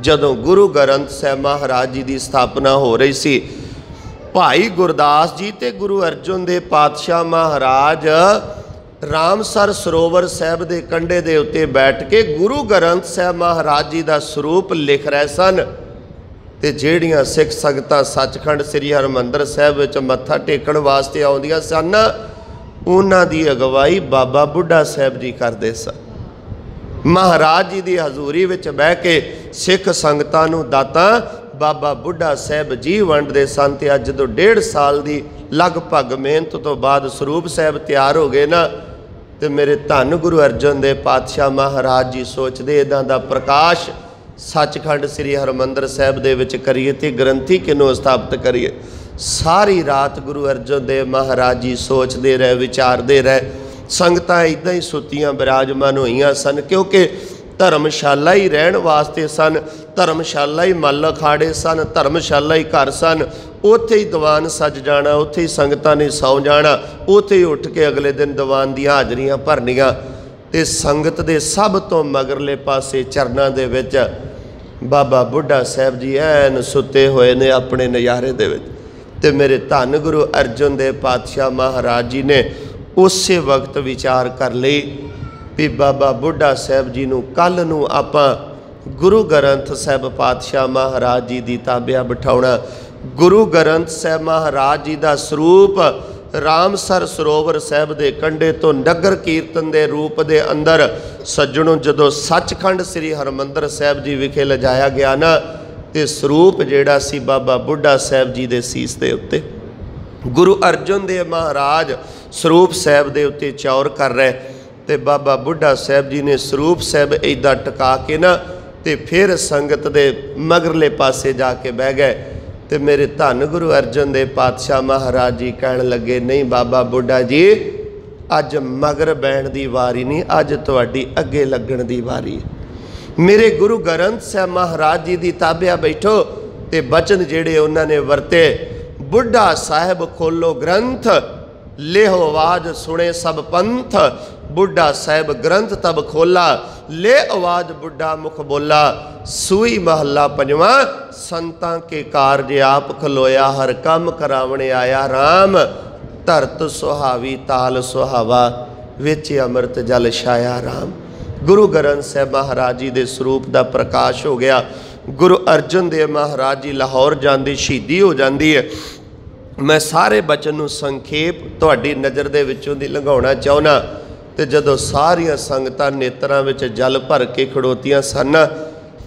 ਜਦੋਂ ਗੁਰੂ ਗ੍ਰੰਥ ਸਾਹਿਬ ਮਹਾਰਾਜ ਜੀ ਦੀ ਸਥਾਪਨਾ ਹੋ ਰਹੀ ਸੀ, ਭਾਈ ਗੁਰਦਾਸ ਜੀ ਤੇ ਗੁਰੂ ਅਰਜਨ ਦੇਵ ਪਾਤਸ਼ਾਹ ਮਹਾਰਾਜ ਰਾਮਸਰ ਸਰੋਵਰ ਸਾਹਿਬ ਦੇ ਕੰਢੇ ਦੇ ਉੱਤੇ ਬੈਠ ਕੇ ਗੁਰੂ ਗ੍ਰੰਥ ਸਾਹਿਬ ਮਹਾਰਾਜ ਜੀ ਦਾ ਸਰੂਪ ਲਿਖ ਰਹੇ ਸਨ। ਤੇ ਜਿਹੜੀਆਂ ਸਿੱਖ ਸੰਗਤਾਂ ਸੱਚਖੰਡ ਸ੍ਰੀ ਹਰਮੰਦਰ ਸਾਹਿਬ ਵਿੱਚ ਮੱਥਾ ਟੇਕਣ ਵਾਸਤੇ ਆਉਂਦੀਆਂ ਸਨ, ਉਹਨਾਂ ਦੀ ਅਗਵਾਈ ਬਾਬਾ ਬੁੱਢਾ ਸਾਹਿਬ ਜੀ ਕਰਦੇ ਸਨ। ਮਹਾਰਾਜ ਜੀ ਦੀ ਹਜ਼ੂਰੀ ਵਿੱਚ ਬਹਿ ਕੇ ਸਿੱਖ ਸੰਗਤਾਂ ਨੂੰ ਦਾਤਾਂ ਬਾਬਾ ਬੁੱਢਾ ਸਾਹਿਬ ਜੀ ਵੰਡਦੇ ਸਨ ਤੇ ਅੱਜ ਤੋਂ ਡੇਢ ਸਾਲ ਦੀ ਲਗਭਗ ਮਿਹਨਤ ਤੋਂ ਬਾਅਦ ਸਰੂਪ ਸਾਹਿਬ ਤਿਆਰ ਹੋ ਗਏ ਨਾ, ਤੇ ਮੇਰੇ ਧੰਨ ਗੁਰੂ ਅਰਜਨ ਦੇ ਪਾਤਸ਼ਾਹ ਮਹਾਰਾਜ ਜੀ ਸੋਚਦੇ ਇਦਾਂ ਦਾ ਪ੍ਰਕਾਸ਼ ਸੱਚਖੰਡ ਸ੍ਰੀ ਹਰਮੰਦਰ ਸਾਹਿਬ ਦੇ ਵਿੱਚ ਕਰੀਏ ਤੇ ਗ੍ਰੰਥੀ ਕਿਨੂੰ ਸਥਾਪਿਤ ਕਰੀਏ? ਸਾਰੀ ਰਾਤ ਗੁਰੂ ਅਰਜਨ ਦੇਵ ਮਹਾਰਾਜ ਜੀ ਸੋਚਦੇ ਰਹੇ, ਵਿਚਾਰਦੇ ਰਹੇ। ਸੰਗਤਾਂ ਇਦਾਂ ਹੀ ਸੁੱਤੀਆਂ, ਬਿਰਾਜਮਾਨ ਹੋਈਆਂ ਸਨ, ਕਿਉਂਕਿ ਧਰਮਸ਼ਾਲਾ ਹੀ ਰਹਿਣ ਵਾਸਤੇ ਸਨ, ਧਰਮਸ਼ਾਲਾ ਹੀ ਮੱਲ ਅਖਾੜੇ ਸਨ, ਧਰਮਸ਼ਾਲਾ ਹੀ ਘਰ ਸਨ। ਉੱਥੇ ਹੀ ਦੀਵਾਨ ਸੱਜ ਜਾਣਾ, ਉੱਥੇ ਹੀ ਸੰਗਤਾਂ ਨੇ ਸੌ ਜਾਣਾ, ਉੱਥੇ ਹੀ ਉੱਠ ਕੇ ਅਗਲੇ ਦਿਨ ਦੀਵਾਨ ਦੀਆਂ ਹਾਜ਼ਰੀਆਂ ਭਰਨੀਆਂ ਤੇ ਸੰਗਤ ਦੇ ਸਭ ਤੋਂ ਮਗਰਲੇ ਪਾਸੇ ਚਰਨਾਂ ਦੇ ਵਿੱਚ ਬਾਬਾ ਬੁੱਢਾ ਸਾਹਿਬ ਜੀ ਐਨ ਸੁੱਤੇ ਹੋਏ ਨੇ ਆਪਣੇ ਨਜ਼ਾਰੇ ਦੇ ਵਿੱਚ। ਤੇ ਮੇਰੇ ਧੰਨ ਗੁਰੂ ਅਰਜਨ ਦੇਵ ਪਾਤਸ਼ਾਹ ਮਹਾਰਾਜ ਜੀ ਨੇ ਉਸੇ ਵਕਤ ਵਿਚਾਰ ਕਰ ਲਈ ਵੀ ਬਾਬਾ ਬੁੱਢਾ ਸਾਹਿਬ ਜੀ ਨੂੰ ਕੱਲ ਨੂੰ ਆਪਾਂ ਗੁਰੂ ਗ੍ਰੰਥ ਸਾਹਿਬ ਪਾਤਸ਼ਾਹ ਮਹਾਰਾਜ ਜੀ ਦੀ ਤਾਬਿਆ ਬਿਠਾਉਣਾ। ਗੁਰੂ ਗ੍ਰੰਥ ਸਾਹਿਬ ਮਹਾਰਾਜ ਜੀ ਦਾ ਸਰੂਪ ਰਾਮਸਰ ਸਰੋਵਰ ਸਾਹਿਬ ਦੇ ਕੰਢੇ ਤੋਂ ਨਗਰ ਕੀਰਤਨ ਦੇ ਰੂਪ ਦੇ ਅੰਦਰ ਸੱਜਣੋਂ ਜਦੋਂ ਸੱਚਖੰਡ ਸ੍ਰੀ ਹਰਮੰਦਰ ਸਾਹਿਬ ਜੀ ਵਿਖੇ ਲਿਜਾਇਆ ਗਿਆ ਨਾ, ਤੇ ਸਰੂਪ ਜਿਹੜਾ ਸੀ ਬਾਬਾ ਬੁੱਢਾ ਸਾਹਿਬ ਜੀ ਦੇ ਸੀਸ ਦੇ ਉੱਤੇ। ਗੁਰੂ ਅਰਜਨ ਦੇਵ ਮਹਾਰਾਜ ਸਰੂਪ ਸਾਹਿਬ ਦੇ ਉੱਤੇ ਚੌਰ ਕਰ ਰਹੇ, ਤੇ ਬਾਬਾ ਬੁੱਢਾ ਸਾਹਿਬ ਜੀ ਨੇ ਸਰੂਪ ਸਾਹਿਬ ਇਦਾਂ ਟਿਕਾ ਕੇ ਨਾ, ਤੇ ਫਿਰ ਸੰਗਤ ਦੇ ਮਗਰਲੇ ਪਾਸੇ ਜਾ ਕੇ ਬਹਿ ਗਏ। ਤੇ ਮੇਰੇ ਧੰਨ ਗੁਰੂ ਅਰਜਨ ਦੇਵ ਪਾਤਸ਼ਾਹ ਮਹਾਰਾਜ ਜੀ ਕਹਿਣ ਲੱਗੇ, ਨਹੀਂ ਬਾਬਾ ਬੁੱਢਾ ਜੀ, ਅੱਜ ਮਗਰ ਬੈਣ ਦੀ ਵਾਰੀ ਨਹੀਂ, ਅੱਜ ਤੁਹਾਡੀ ਅੱਗੇ ਲੱਗਣ ਦੀ ਵਾਰੀ ਹੈ। ਮੇਰੇ ਗੁਰੂ ਗ੍ਰੰਥ ਸਾਹਿਬ ਮਹਾਰਾਜ ਜੀ ਦੀ ਤਾਬਿਆ ਬੈਠੋ ਤੇ ਬਚਨ ਜਿਹੜੇ ਉਹਨਾਂ ਨੇ ਵਰਤੇ, ਬੁੱਢਾ ਸਾਹਿਬ ਖੋਲੋ ਗ੍ਰੰਥ, ਲੇਹੋ ਆਵਾਜ਼ ਸੁਣੇ ਸਭ ਪੰਥ ਬੁੱਢਾ ਸਾਹਿਬ ਗ੍ਰੰਥ ਤਬ ਖੋਲਾ, ਲੈ ਆਵਾਜ਼ ਬੁੱਢਾ ਮੁਖ ਬੋਲਾ, ਸੂਈ ਮਹੱਲਾ ਪੰਜਵਾਂ, ਸੰਤਾਂ ਕੇ ਕਾਰਜ ਆਪ ਖਲੋਇਆ, ਹਰ ਕੰਮ ਕਰਾਵਣ ਆਇਆ RAM ਧਰਤ ਸੁਹਾਵੀ ਤਾਲ ਸੁਹਾਵਾ, ਵਿੱਚ ਅੰਮ੍ਰਿਤ ਜਲ ਛਾਇਆ RAM ਗੁਰੂ ਗ੍ਰੰਥ ਸਾਹਿਬ ਮਹਾਰਾਜ ਜੀ ਦੇ ਸਰੂਪ ਦਾ ਪ੍ਰਕਾਸ਼ ਹੋ ਗਿਆ। ਗੁਰੂ ਅਰਜਨ ਦੇਵ ਮਹਾਰਾਜ ਜੀ ਲਾਹੌਰ ਜਾਂਦੀ, ਸ਼ਹੀਦੀ ਹੋ ਜਾਂਦੀ ਹੈ। ਮੈਂ ਸਾਰੇ ਬਚਨ ਨੂੰ ਸੰਖੇਪ ਤੁਹਾਡੀ ਨਜ਼ਰ ਦੇ ਵਿੱਚੋਂ ਦੀ ਲੰਘਾਉਣਾ ਚਾਹੁੰਦਾ। ਤੇ ਜਦੋਂ ਸਾਰੀਆਂ ਸੰਗਤਾਂ ਨੇਤਰਾਂ ਵਿੱਚ ਜਲ ਭਰ ਕੇ ਖੜੋਤੀਆਂ ਸਨ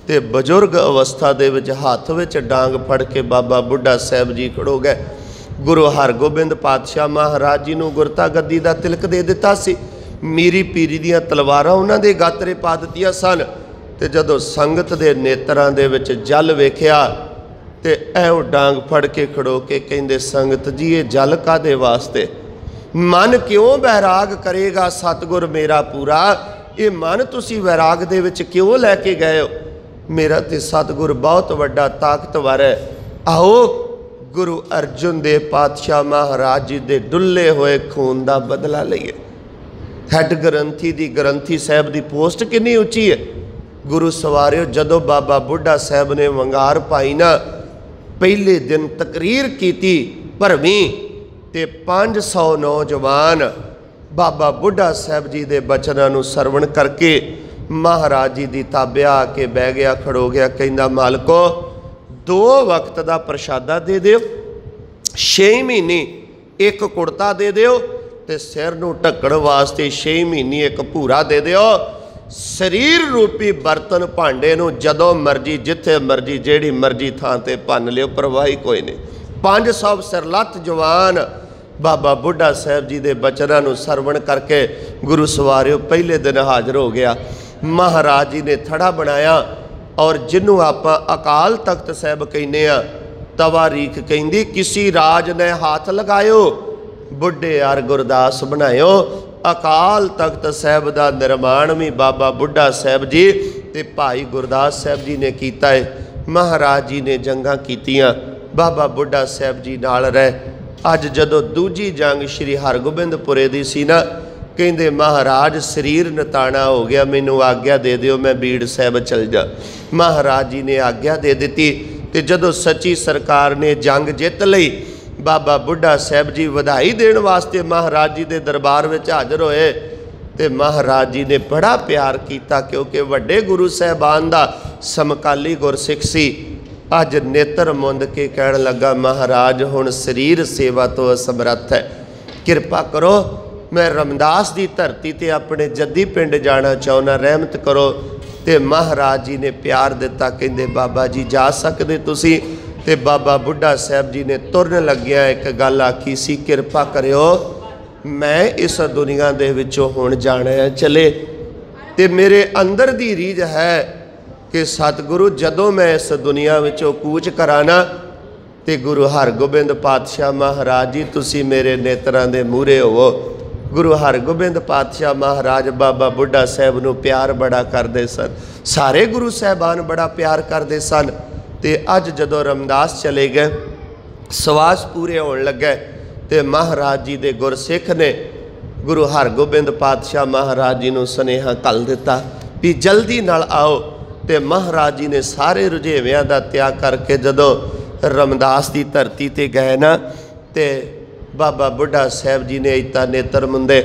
ਤੇ ਬਜ਼ੁਰਗ ਅਵਸਥਾ ਦੇ ਵਿੱਚ ਹੱਥ ਵਿੱਚ ਡਾਂਗ ਫੜ ਕੇ ਬਾਬਾ ਬੁੱਢਾ ਸਾਹਿਬ ਜੀ ਖੜੋ ਗਏ। ਗੁਰੂ ਹਰਗੋਬਿੰਦ ਪਾਤਸ਼ਾਹ ਮਹਾਰਾਜ ਜੀ ਨੂੰ ਗੁਰਤਾ ਗੱਦੀ ਦਾ ਤਿਲਕ ਦੇ ਦਿੱਤਾ ਸੀ। ਮੀਰੀ ਪੀਰੀ ਦੀਆਂ ਤਲਵਾਰਾਂ ਉਹਨਾਂ ਦੇ ਗਾਤਰੇ ਪਾ ਦਿੱਤੀਆਂ ਸਨ। ਤੇ ਜਦੋਂ ਸੰਗਤ ਦੇ ਨੇਤਰਾਂ ਦੇ ਵਿੱਚ ਜਲ ਵੇਖਿਆ, ਤੇ ਐਉਂ ਡਾਂਗ ਫੜ ਕੇ ਖੜੋ ਕੇ ਕਹਿੰਦੇ, ਸੰਗਤ ਜੀ, ਇਹ ਜਲ ਕਾਦੇ ਵਾਸਤੇ? ਮਨ ਕਿਉਂ ਬੈਰਾਗ ਕਰੇਗਾ ਸਤਗੁਰ ਮੇਰਾ ਪੂਰਾ? ਇਹ ਮਨ ਤੁਸੀਂ ਵੈਰਾਗ ਦੇ ਵਿੱਚ ਕਿਉਂ ਲੈ ਕੇ ਗਏ ਹੋ? ਮੇਰਾ ਤੇ ਸਤਗੁਰ ਬਹੁਤ ਵੱਡਾ ਤਾਕਤਵਰ ਹੈ। ਆਓ, ਗੁਰੂ ਅਰਜਨ ਦੇਵ ਪਾਤਸ਼ਾਹ ਮਹਾਰਾਜ ਜੀ ਦੇ ਡੁੱਲੇ ਹੋਏ ਖੂਨ ਦਾ ਬਦਲਾ ਲਈਏ। ਹੈਡ ਗ੍ਰੰਥੀ ਦੀ ਗ੍ਰੰਥੀ ਸਾਹਿਬ ਦੀ ਪੋਸਟ ਕਿੰਨੀ ਉੱਚੀ ਹੈ? ਗੁਰੂ ਸਵਾਰਿਓ, ਜਦੋਂ ਬਾਬਾ ਬੁੱਢਾ ਸਾਹਿਬ ਨੇ ਵੰਗਾਰ ਪਾਈ ਨਾ, ਪਹਿਲੇ ਦਿਨ ਤਕਰੀਰ ਕੀਤੀ ਭਰਵੀਂ ਤੇ 500 ਨੌਜਵਾਨ ਬਾਬਾ ਬੁੱਢਾ ਸਾਹਿਬ ਜੀ ਦੇ ਬਚਨਾਂ ਨੂੰ ਸਰਵਣ ਕਰਕੇ ਮਹਾਰਾਜ ਜੀ ਦੀ ਤਾਬਿਆ ਆ ਕੇ ਬਹਿ ਗਿਆ, ਖੜੋ ਗਿਆ, ਕਹਿੰਦਾ, ਮਾਲਕੋ, ਦੋ ਵਕਤ ਦਾ ਪ੍ਰਸ਼ਾਦਾ ਦੇ ਦਿਓ 6 ਮਹੀਨੇ ਇੱਕ ਕੁੜਤਾ ਦੇ ਦਿਓ ਤੇ ਸਿਰ ਨੂੰ ਢੱਕਣ ਵਾਸਤੇ 6 ਮਹੀਨੇ ਇੱਕ ਭੂਰਾ ਦੇ ਦਿਓ। ਸਰੀਰ ਰੂਪੀ ਬਰਤਨ ਭਾਂਡੇ ਨੂੰ ਜਦੋਂ ਮਰਜ਼ੀ, ਜਿੱਥੇ ਮਰਜ਼ੀ, ਜਿਹੜੀ ਮਰਜ਼ੀ ਥਾਂ ਤੇ ਭੰਨ ਲਿਓ, ਪਰਵਾਹੀ ਕੋਈ ਨਹੀਂ। 500 ਸਰਲੱਤ ਜਵਾਨ ਬਾਬਾ ਬੁੱਢਾ ਸਾਹਿਬ ਜੀ ਦੇ ਬਚਨਾਂ ਨੂੰ ਸਰਵਣ ਕਰਕੇ ਗੁਰੂ ਸਵਾਰਿਓ ਪਹਿਲੇ ਦਿਨ ਹਾਜ਼ਰ ਹੋ ਗਿਆ। ਮਹਾਰਾਜ ਜੀ ਨੇ ਥੜਾ ਬਣਾਇਆ ਔਰ ਜਿਹਨੂੰ ਆਪਾਂ ਅਕਾਲ ਤਖਤ ਸਾਹਿਬ ਕਹਿੰਦੇ ਆ ਤਵਾਰੀਖ ਕਹਿੰਦੀ, ਕਿਸੇ ਰਾਜ ਨੇ ਹੱਥ ਲਗਾਇਓ, ਬੁੱਢੇ ਅਰ ਗੁਰਦਾਸ ਬਣਾਇਓ। ਅਕਾਲ ਤਖਤ ਸਾਹਿਬ ਦਾ ਨਿਰਮਾਣ ਵੀ ਬਾਬਾ ਬੁੱਢਾ ਸਾਹਿਬ ਜੀ ਤੇ ਭਾਈ ਗੁਰਦਾਸ ਸਾਹਿਬ ਜੀ ਨੇ ਕੀਤਾ ਹੈ ਮਹਾਰਾਜ ਜੀ ਨੇ ਜੰਗਾਂ ਕੀਤੀਆਂ। ਬਾਬਾ ਬੁੱਢਾ ਸਾਹਿਬ ਜੀ ਨਾਲ ਰਹਿ। ਅੱਜ ਜਦੋਂ ਦੂਜੀ ਜੰਗ ਸ੍ਰੀ ਹਰਗੋਬਿੰਦਪੁਰੇ ਦੀ ਸੀ ਨਾ, ਕਹਿੰਦੇ, ਮਹਾਰਾਜ, ਸਰੀਰ ਨਤਾਣਾ ਹੋ ਗਿਆ, ਮੈਨੂੰ ਆਗਿਆ ਦੇ ਦਿਓ, ਮੈਂ ਬੀੜ ਸਾਹਿਬ ਚਲ ਜਾ। ਮਹਾਰਾਜ ਜੀ ਨੇ ਆਗਿਆ ਦੇ ਦਿੱਤੀ ਤੇ ਜਦੋਂ ਸੱਚੀ ਸਰਕਾਰ ਨੇ ਜੰਗ ਜਿੱਤ ਲਈ, ਬਾਬਾ ਬੁੱਢਾ ਸਾਹਿਬ ਜੀ ਵਧਾਈ ਦੇਣ ਵਾਸਤੇ ਮਹਾਰਾਜ ਜੀ ਦੇ ਦਰਬਾਰ ਵਿੱਚ ਹਾਜ਼ਰ ਹੋਏ ਤੇ ਮਹਾਰਾਜ ਜੀ ਨੇ ਬੜਾ ਪਿਆਰ ਕੀਤਾ, ਕਿਉਂਕਿ ਵੱਡੇ ਗੁਰੂ ਸਾਹਿਬਾਨ ਦਾ ਸਮਕਾਲੀ ਗੁਰਸਿੱਖ ਸੀ। ਅੱਜ ਨੇਤਰ ਮੁੰਦ ਕੇ ਕਹਿਣ ਲੱਗਾ, ਮਹਾਰਾਜ, ਹੁਣ ਸਰੀਰ ਸੇਵਾ ਤੋਂ ਅਸਮਰੱਥ ਹੈ। ਕਿਰਪਾ ਕਰੋ, ਮੈਂ ਰਮਦਾਸ ਦੀ ਧਰਤੀ ਤੇ ਆਪਣੇ ਜੱਦੀ ਪਿੰਡ ਜਾਣਾ ਚਾਹੁੰਦਾ। ਰਹਿਮਤ ਕਰੋ। ਤੇ ਮਹਾਰਾਜ ਜੀ ਨੇ ਪਿਆਰ ਦਿੱਤਾ, ਕਹਿੰਦੇ, ਬਾਬਾ ਜੀ, ਜਾ ਸਕਦੇ ਤੁਸੀਂ? ਤੇ ਬਾਬਾ ਬੁੱਢਾ ਸਾਹਿਬ ਜੀ ਨੇ ਤੁਰਨ ਲੱਗਿਆ, ਇੱਕ ਗੱਲ ਆਖੀ ਸੀ, ਕਿਰਪਾ ਕਰਿਓ, ਮੈਂ ਇਸ ਦੁਨੀਆ ਦੇ ਵਿੱਚੋਂ ਹੁਣ ਜਾਣਾ ਹੈ, ਚਲੇ। ਤੇ ਮੇਰੇ ਅੰਦਰ ਦੀ ਰੀਝ ਹੈ ਕਿ ਸਤਿਗੁਰੂ, ਜਦੋਂ ਮੈਂ ਇਸ ਦੁਨੀਆ ਵਿੱਚੋਂ ਕੂਚ ਕਰਾਣਾ ਤੇ ਗੁਰੂ ਹਰਗੋਬਿੰਦ ਪਾਤਸ਼ਾਹ ਮਹਾਰਾਜ ਜੀ, ਤੁਸੀਂ ਮੇਰੇ ਨੇਤਰਾਂ ਦੇ ਮੂਹਰੇ ਹੋਵੋ। ਗੁਰੂ ਹਰਗੋਬਿੰਦ ਪਾਤਸ਼ਾਹ ਮਹਾਰਾਜ ਬਾਬਾ ਬੁੱਢਾ ਸਾਹਿਬ ਨੂੰ ਪਿਆਰ ਬੜਾ ਕਰਦੇ ਸਨ। ਸਾਰੇ ਗੁਰੂ ਸਾਹਿਬਾਨ ਬੜਾ ਪਿਆਰ ਕਰਦੇ ਸਨ ਤੇ ਅੱਜ ਜਦੋਂ ਰਮਦਾਸ ਚਲੇ ਗਏ, ਸਵਾਸ ਪੂਰੇ ਹੋਣ ਲੱਗੇ ਤੇ ਮਹਾਰਾਜ ਜੀ ਦੇ ਗੁਰਸਿੱਖ ਨੇ ਗੁਰੂ ਹਰਗੋਬਿੰਦ ਪਾਤਸ਼ਾਹ ਮਹਾਰਾਜ ਜੀ ਨੂੰ ਸਨੇਹਾ ਕੱਲ ਦਿੱਤਾ ਵੀ ਜਲਦੀ ਨਾਲ ਆਓ। ਤੇ ਮਹਾਰਾਜ ਜੀ ਨੇ ਸਾਰੇ ਰੁਝੇਵਿਆਂ ਦਾ ਤਿਆਗ ਕਰਕੇ ਜਦੋਂ ਰਮਦਾਸ ਦੀ ਧਰਤੀ ਤੇ ਗਏ ਨਾ, ਤੇ ਬਾਬਾ ਬੁੱਢਾ ਸਾਹਿਬ ਜੀ ਨੇ ਇਤਾ ਨੇਤਰ ਮੁੰਦੇ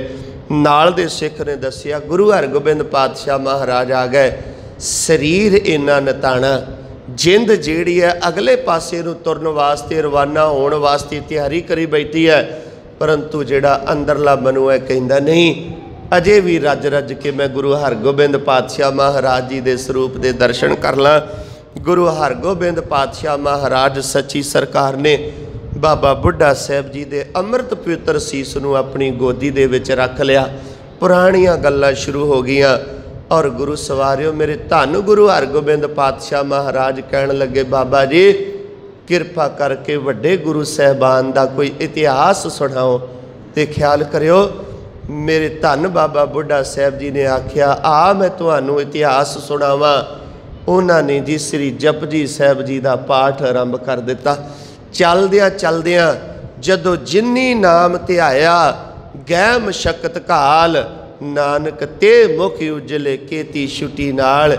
ਨਾਲ ਦੇ ਸਿੱਖ ਨੇ ਦੱਸਿਆ, ਗੁਰੂ ਹਰਗੋਬਿੰਦ ਪਾਤਸ਼ਾਹ ਮਹਾਰਾਜ ਆ ਗਏ, ਸਰੀਰ ਇਨਾ ਨਤਾਣਾ, ਜਿੰਦ ਜਿਹੜੀ ਹੈ ਅਗਲੇ ਪਾਸੇ ਨੂੰ ਤੁਰਨ ਵਾਸਤੇ, ਰਵਾਨਾ ਹੋਣ ਵਾਸਤੇ ਤਿਆਰੀ ਕਰੀ ਬੈਠੀ ਹੈ, ਪਰੰਤੂ ਜਿਹੜਾ ਅੰਦਰਲਾ ਮਨੂ ਹੈ ਕਹਿੰਦਾ, ਨਹੀਂ ਅਜੇ ਵੀ ਰੱਜ ਰੱਜ ਕੇ ਮੈਂ ਗੁਰੂ ਹਰਗੋਬਿੰਦ ਪਾਤਸ਼ਾਹ ਮਹਾਰਾਜ ਜੀ ਦੇ ਸਰੂਪ ਦੇ ਦਰਸ਼ਨ ਕਰ ਲਾਂ। ਗੁਰੂ ਹਰਗੋਬਿੰਦ ਪਾਤਸ਼ਾਹ ਮਹਾਰਾਜ ਸੱਚੀ ਸਰਕਾਰ ਨੇ ਬਾਬਾ ਬੁੱਢਾ ਸਾਹਿਬ ਜੀ ਦੇ ਅੰਮ੍ਰਿਤ ਪਵਿੱਤਰ ਸੀਸ ਨੂੰ ਆਪਣੀ ਗੋਦੀ ਦੇ ਵਿੱਚ ਰੱਖ ਲਿਆ। ਪੁਰਾਣੀਆਂ ਗੱਲਾਂ ਸ਼ੁਰੂ ਹੋ ਗਈਆਂ ਔਰ ਗੁਰੂ ਸਵਾਰਿਓ, ਮੇਰੇ ਧੰਨ ਗੁਰੂ ਹਰਗੋਬਿੰਦ ਪਾਤਸ਼ਾਹ ਮਹਾਰਾਜ ਕਹਿਣ ਲੱਗੇ, ਬਾਬਾ ਜੀ, ਕਿਰਪਾ ਕਰਕੇ ਵੱਡੇ ਗੁਰੂ ਸਹਿਬਾਨ ਦਾ ਕੋਈ ਇਤਿਹਾਸ ਸੁਣਾਓ ਤੇ ਖਿਆਲ ਕਰਿਓ। ਮੇਰੇ ਧੰਨ ਬਾਬਾ ਬੁੱਢਾ ਸਾਹਿਬ ਜੀ ਨੇ ਆਖਿਆ, ਆ ਮੈਂ ਤੁਹਾਨੂੰ ਇਤਿਹਾਸ ਸੁਣਾਵਾਂ। ਉਹਨਾਂ ਨੇ ਜੀ ਸ੍ਰੀ ਜਪਜੀ ਸਾਹਿਬ ਜੀ ਦਾ ਪਾਠ ਆਰੰਭ ਕਰ ਦਿੱਤਾ। ਚੱਲਦਿਆਂ ਚੱਲਦਿਆਂ ਜਦੋਂ ਜਿੰਨੀ ਨਾਮ ਧਿਆਇਆ ਗੈ ਮਸ਼ਕਤ ਕਾਲ ਨਾਨਕ ਤੇ ਮੁਖ ਉਜਲੇ ਕੀਤੀ ਛੁਟੀ ਨਾਲ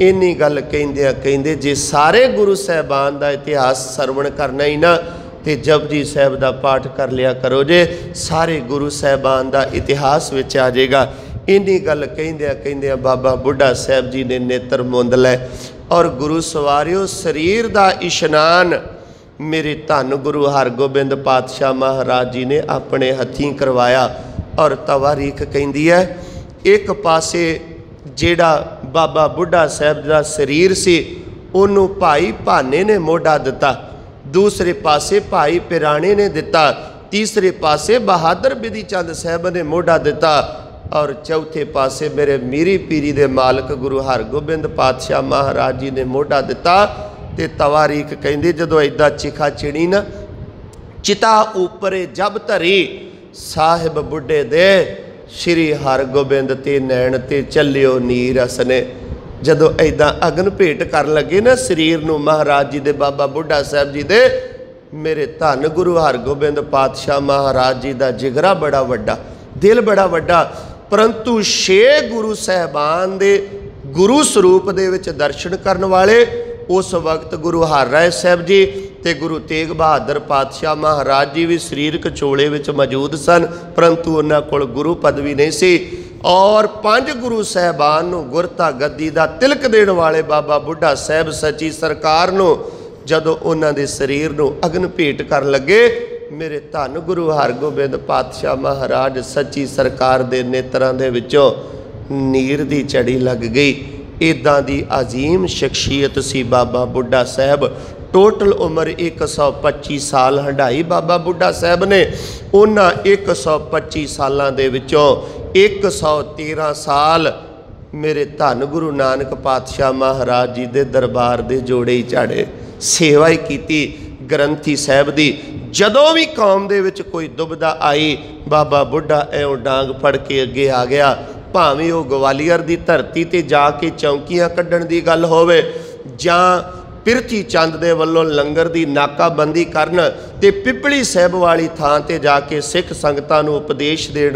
ਇੰਨੀ ਗੱਲ ਕਹਿੰਦਿਆਂ ਕਹਿੰਦੇ, ਜੇ ਸਾਰੇ ਗੁਰੂ ਸਾਹਿਬਾਨ ਦਾ ਇਤਿਹਾਸ ਸਰਵਣ ਕਰਨਾ ਹੀ ਨਾ ਤੇ ਜਪਜੀ ਸਾਹਿਬ ਦਾ ਪਾਠ ਕਰ ਲਿਆ ਕਰੋ ਜੇ, ਸਾਰੇ ਗੁਰੂ ਸਾਹਿਬਾਨ ਦਾ ਇਤਿਹਾਸ ਵਿੱਚ ਆ ਜਾਏਗਾ। ਇੰਨੀ ਗੱਲ ਕਹਿੰਦਿਆਂ ਕਹਿੰਦਿਆਂ ਬਾਬਾ ਬੁੱਢਾ ਸਾਹਿਬ ਜੀ ਨੇ ਨੇਤਰ ਮੁੰਦ ਲੈ ਔਰ ਗੁਰੂ ਸਵਾਰਿਓ, ਸਰੀਰ ਦਾ ਇਸ਼ਨਾਨ ਮੇਰੇ ਧੰਨ ਗੁਰੂ ਹਰਗੋਬਿੰਦ ਪਾਤਸ਼ਾਹ ਮਹਾਰਾਜ ਜੀ ਨੇ ਆਪਣੇ ਹੱਥੀਂ ਕਰਵਾਇਆ ਔਰ ਤਵਾਰੀਖ ਕਹਿੰਦੀ ਹੈ, ਇੱਕ ਪਾਸੇ ਜਿਹੜਾ ਬਾਬਾ ਬੁੱਢਾ ਸਾਹਿਬ ਦਾ ਸਰੀਰ ਸੀ, ਉਹਨੂੰ ਭਾਈ ਭਾਨੇ ਨੇ ਮੋਢਾ ਦਿੱਤਾ। ਦੂਸਰੇ ਪਾਸੇ ਭਾਈ ਪਿਰਾਣੇ ਨੇ ਦਿੱਤਾ। ਤੀਸਰੇ ਪਾਸੇ ਬਹਾਦਰ ਬਿਧੀ ਚੰਦ ਸਾਹਿਬ ਨੇ ਮੋਢਾ ਦਿੱਤਾ। ਔਰ ਚੌਥੇ ਪਾਸੇ ਮੇਰੇ ਮੀਰੀ ਪੀਰੀ ਦੇ ਮਾਲਕ ਗੁਰੂ ਹਰਗੋਬਿੰਦ ਪਾਤਸ਼ਾਹ ਮਹਾਰਾਜ ਜੀ ਨੇ ਮੋਢਾ ਦਿੱਤਾ ਤੇ ਤਵਾਰੀਖ ਕਹਿੰਦੇ, ਜਦੋਂ ਐਦਾਂ ਚਿਖਾ ਚਿਣੀ ਨਾ, ਚਿਤਾ ਉਪਰੇ ਜਬ ਧਰੀ, ਸਾਹਿਬ ਬੁੱਢੇ ਦੇ, ਸ਼੍ਰੀ ਹਰਗੋਬਿੰਦ ਤੇ ਨੈਣ ਤੇ ਚੱਲਿਓ ਨੀਰ ਅਸਨੇ ਜਦੋਂ ਐਦਾਂ ਅਗਨ ਭੇਟ ਕਰਨ ਲੱਗੇ ਨਾ ਸਰੀਰ ਨੂੰ, ਮਹਾਰਾਜ ਜੀ ਦੇ, ਬਾਬਾ ਬੁੱਢਾ ਸਾਹਿਬ ਜੀ ਦੇ, ਮੇਰੇ ਧੰਨ ਗੁਰੂ ਹਰਗੋਬਿੰਦ ਪਾਤਸ਼ਾਹ ਮਹਾਰਾਜ ਜੀ ਦਾ ਜਿਗਰਾ ਬੜਾ ਵੱਡਾ, ਦਿਲ ਬੜਾ ਵੱਡਾ। ਪਰੰਤੂ ਛੇ ਗੁਰੂ ਸਹਿਬਾਨ ਦੇ ਗੁਰੂ ਸਰੂਪ ਦੇ ਵਿੱਚ ਦਰਸ਼ਨ ਕਰਨ ਵਾਲੇ, ਉਸ ਵਕਤ ਗੁਰੂ ਹਰਿਰਾਏ ਸਾਹਿਬ ਜੀ ਤੇ ਗੁਰੂ ਤੇਗ ਬਹਾਦਰ ਪਾਤਸ਼ਾਹ ਮਹਾਰਾਜ ਜੀ ਵੀ ਸਰੀਰਕ ਚੋਲੇ ਵਿੱਚ ਮੌਜੂਦ ਸਨ, ਪਰੰਤੂ ਉਹਨਾਂ ਕੋਲ ਗੁਰੂ ਪਦਵੀ ਨਹੀਂ ਸੀ। ਔਰ ਪੰਜ ਗੁਰੂ ਸਹਿਬਾਨ ਨੂੰ ਗੁਰਤਾ ਗੱਦੀ ਦਾ ਤਿਲਕ ਦੇਣ ਵਾਲੇ ਬਾਬਾ ਬੁੱਢਾ ਸਾਹਿਬ ਸੱਚੀ ਸਰਕਾਰ ਨੂੰ ਜਦੋਂ ਉਹਨਾਂ ਦੇ ਸਰੀਰ ਨੂੰ ਅਗਨ ਭੇਟ ਕਰਨ ਲੱਗੇ ਮੇਰੇ ਧੰਨ ਗੁਰੂ ਹਰਗੋਬਿੰਦ ਪਾਤਸ਼ਾਹ ਮਹਾਰਾਜ ਸੱਚੀ ਸਰਕਾਰ ਦੇ ਨੇਤਰਾਂ ਦੇ ਵਿੱਚੋਂ ਨੀਰ ਦੀ ਚੜੀ ਲੱਗ ਗਈ ਇਦਾਂ ਦੀ عظیم ਸ਼ਖਸੀਅਤ ਸੀ ਬਾਬਾ ਬੁੱਢਾ ਸਾਹਿਬ ਟੋਟਲ ਉਮਰ 125 ਸਾਲ ਹੰਡਾਈ ਬਾਬਾ ਬੁੱਢਾ ਸਾਹਿਬ ਨੇ ਉਹਨਾਂ 125 ਸਾਲਾਂ ਦੇ ਵਿੱਚੋਂ 113 ਸਾਲ ਮੇਰੇ ਧੰਨ ਗੁਰੂ ਨਾਨਕ ਪਾਤਸ਼ਾਹ ਮਹਾਰਾਜ ਜੀ ਦੇ ਦਰਬਾਰ ਦੇ ਜੋੜੇ ਹੀ ਝਾੜੇ ਸੇਵਾ ਹੀ ਕੀਤੀ ਗ੍ਰੰਥੀ ਸਾਹਿਬ ਦੀ। ਜਦੋਂ ਵੀ ਕੌਮ ਦੇ ਵਿੱਚ ਕੋਈ ਦੁਬਦਾ ਆਈ, ਬਾਬਾ ਬੁੱਢਾ ਐਉਂ ਡਾਂਗ ਫੜ ਕੇ ਅੱਗੇ ਆ ਗਿਆ। ਭਾਵੇਂ ਉਹ ਗਵਾਲੀਅਰ ਦੀ ਧਰਤੀ ਤੇ ਜਾ ਕੇ ਚੌਂਕੀਆਂ ਕੱਢਣ ਦੀ ਗੱਲ ਹੋਵੇ ਜਾਂ ਪਿਰਥੀ ਚੰਦ ਦੇ ਵੱਲੋਂ ਲੰਗਰ ਦੀ ਨਾਕਾਬੰਦੀ ਕਰਨ ਤੇ ਪਿਪਲੀ ਸਾਹਿਬ ਵਾਲੀ ਥਾਂ ਤੇ ਜਾ ਕੇ ਸਿੱਖ ਸੰਗਤਾਂ ਨੂੰ ਉਪਦੇਸ਼ ਦੇਣ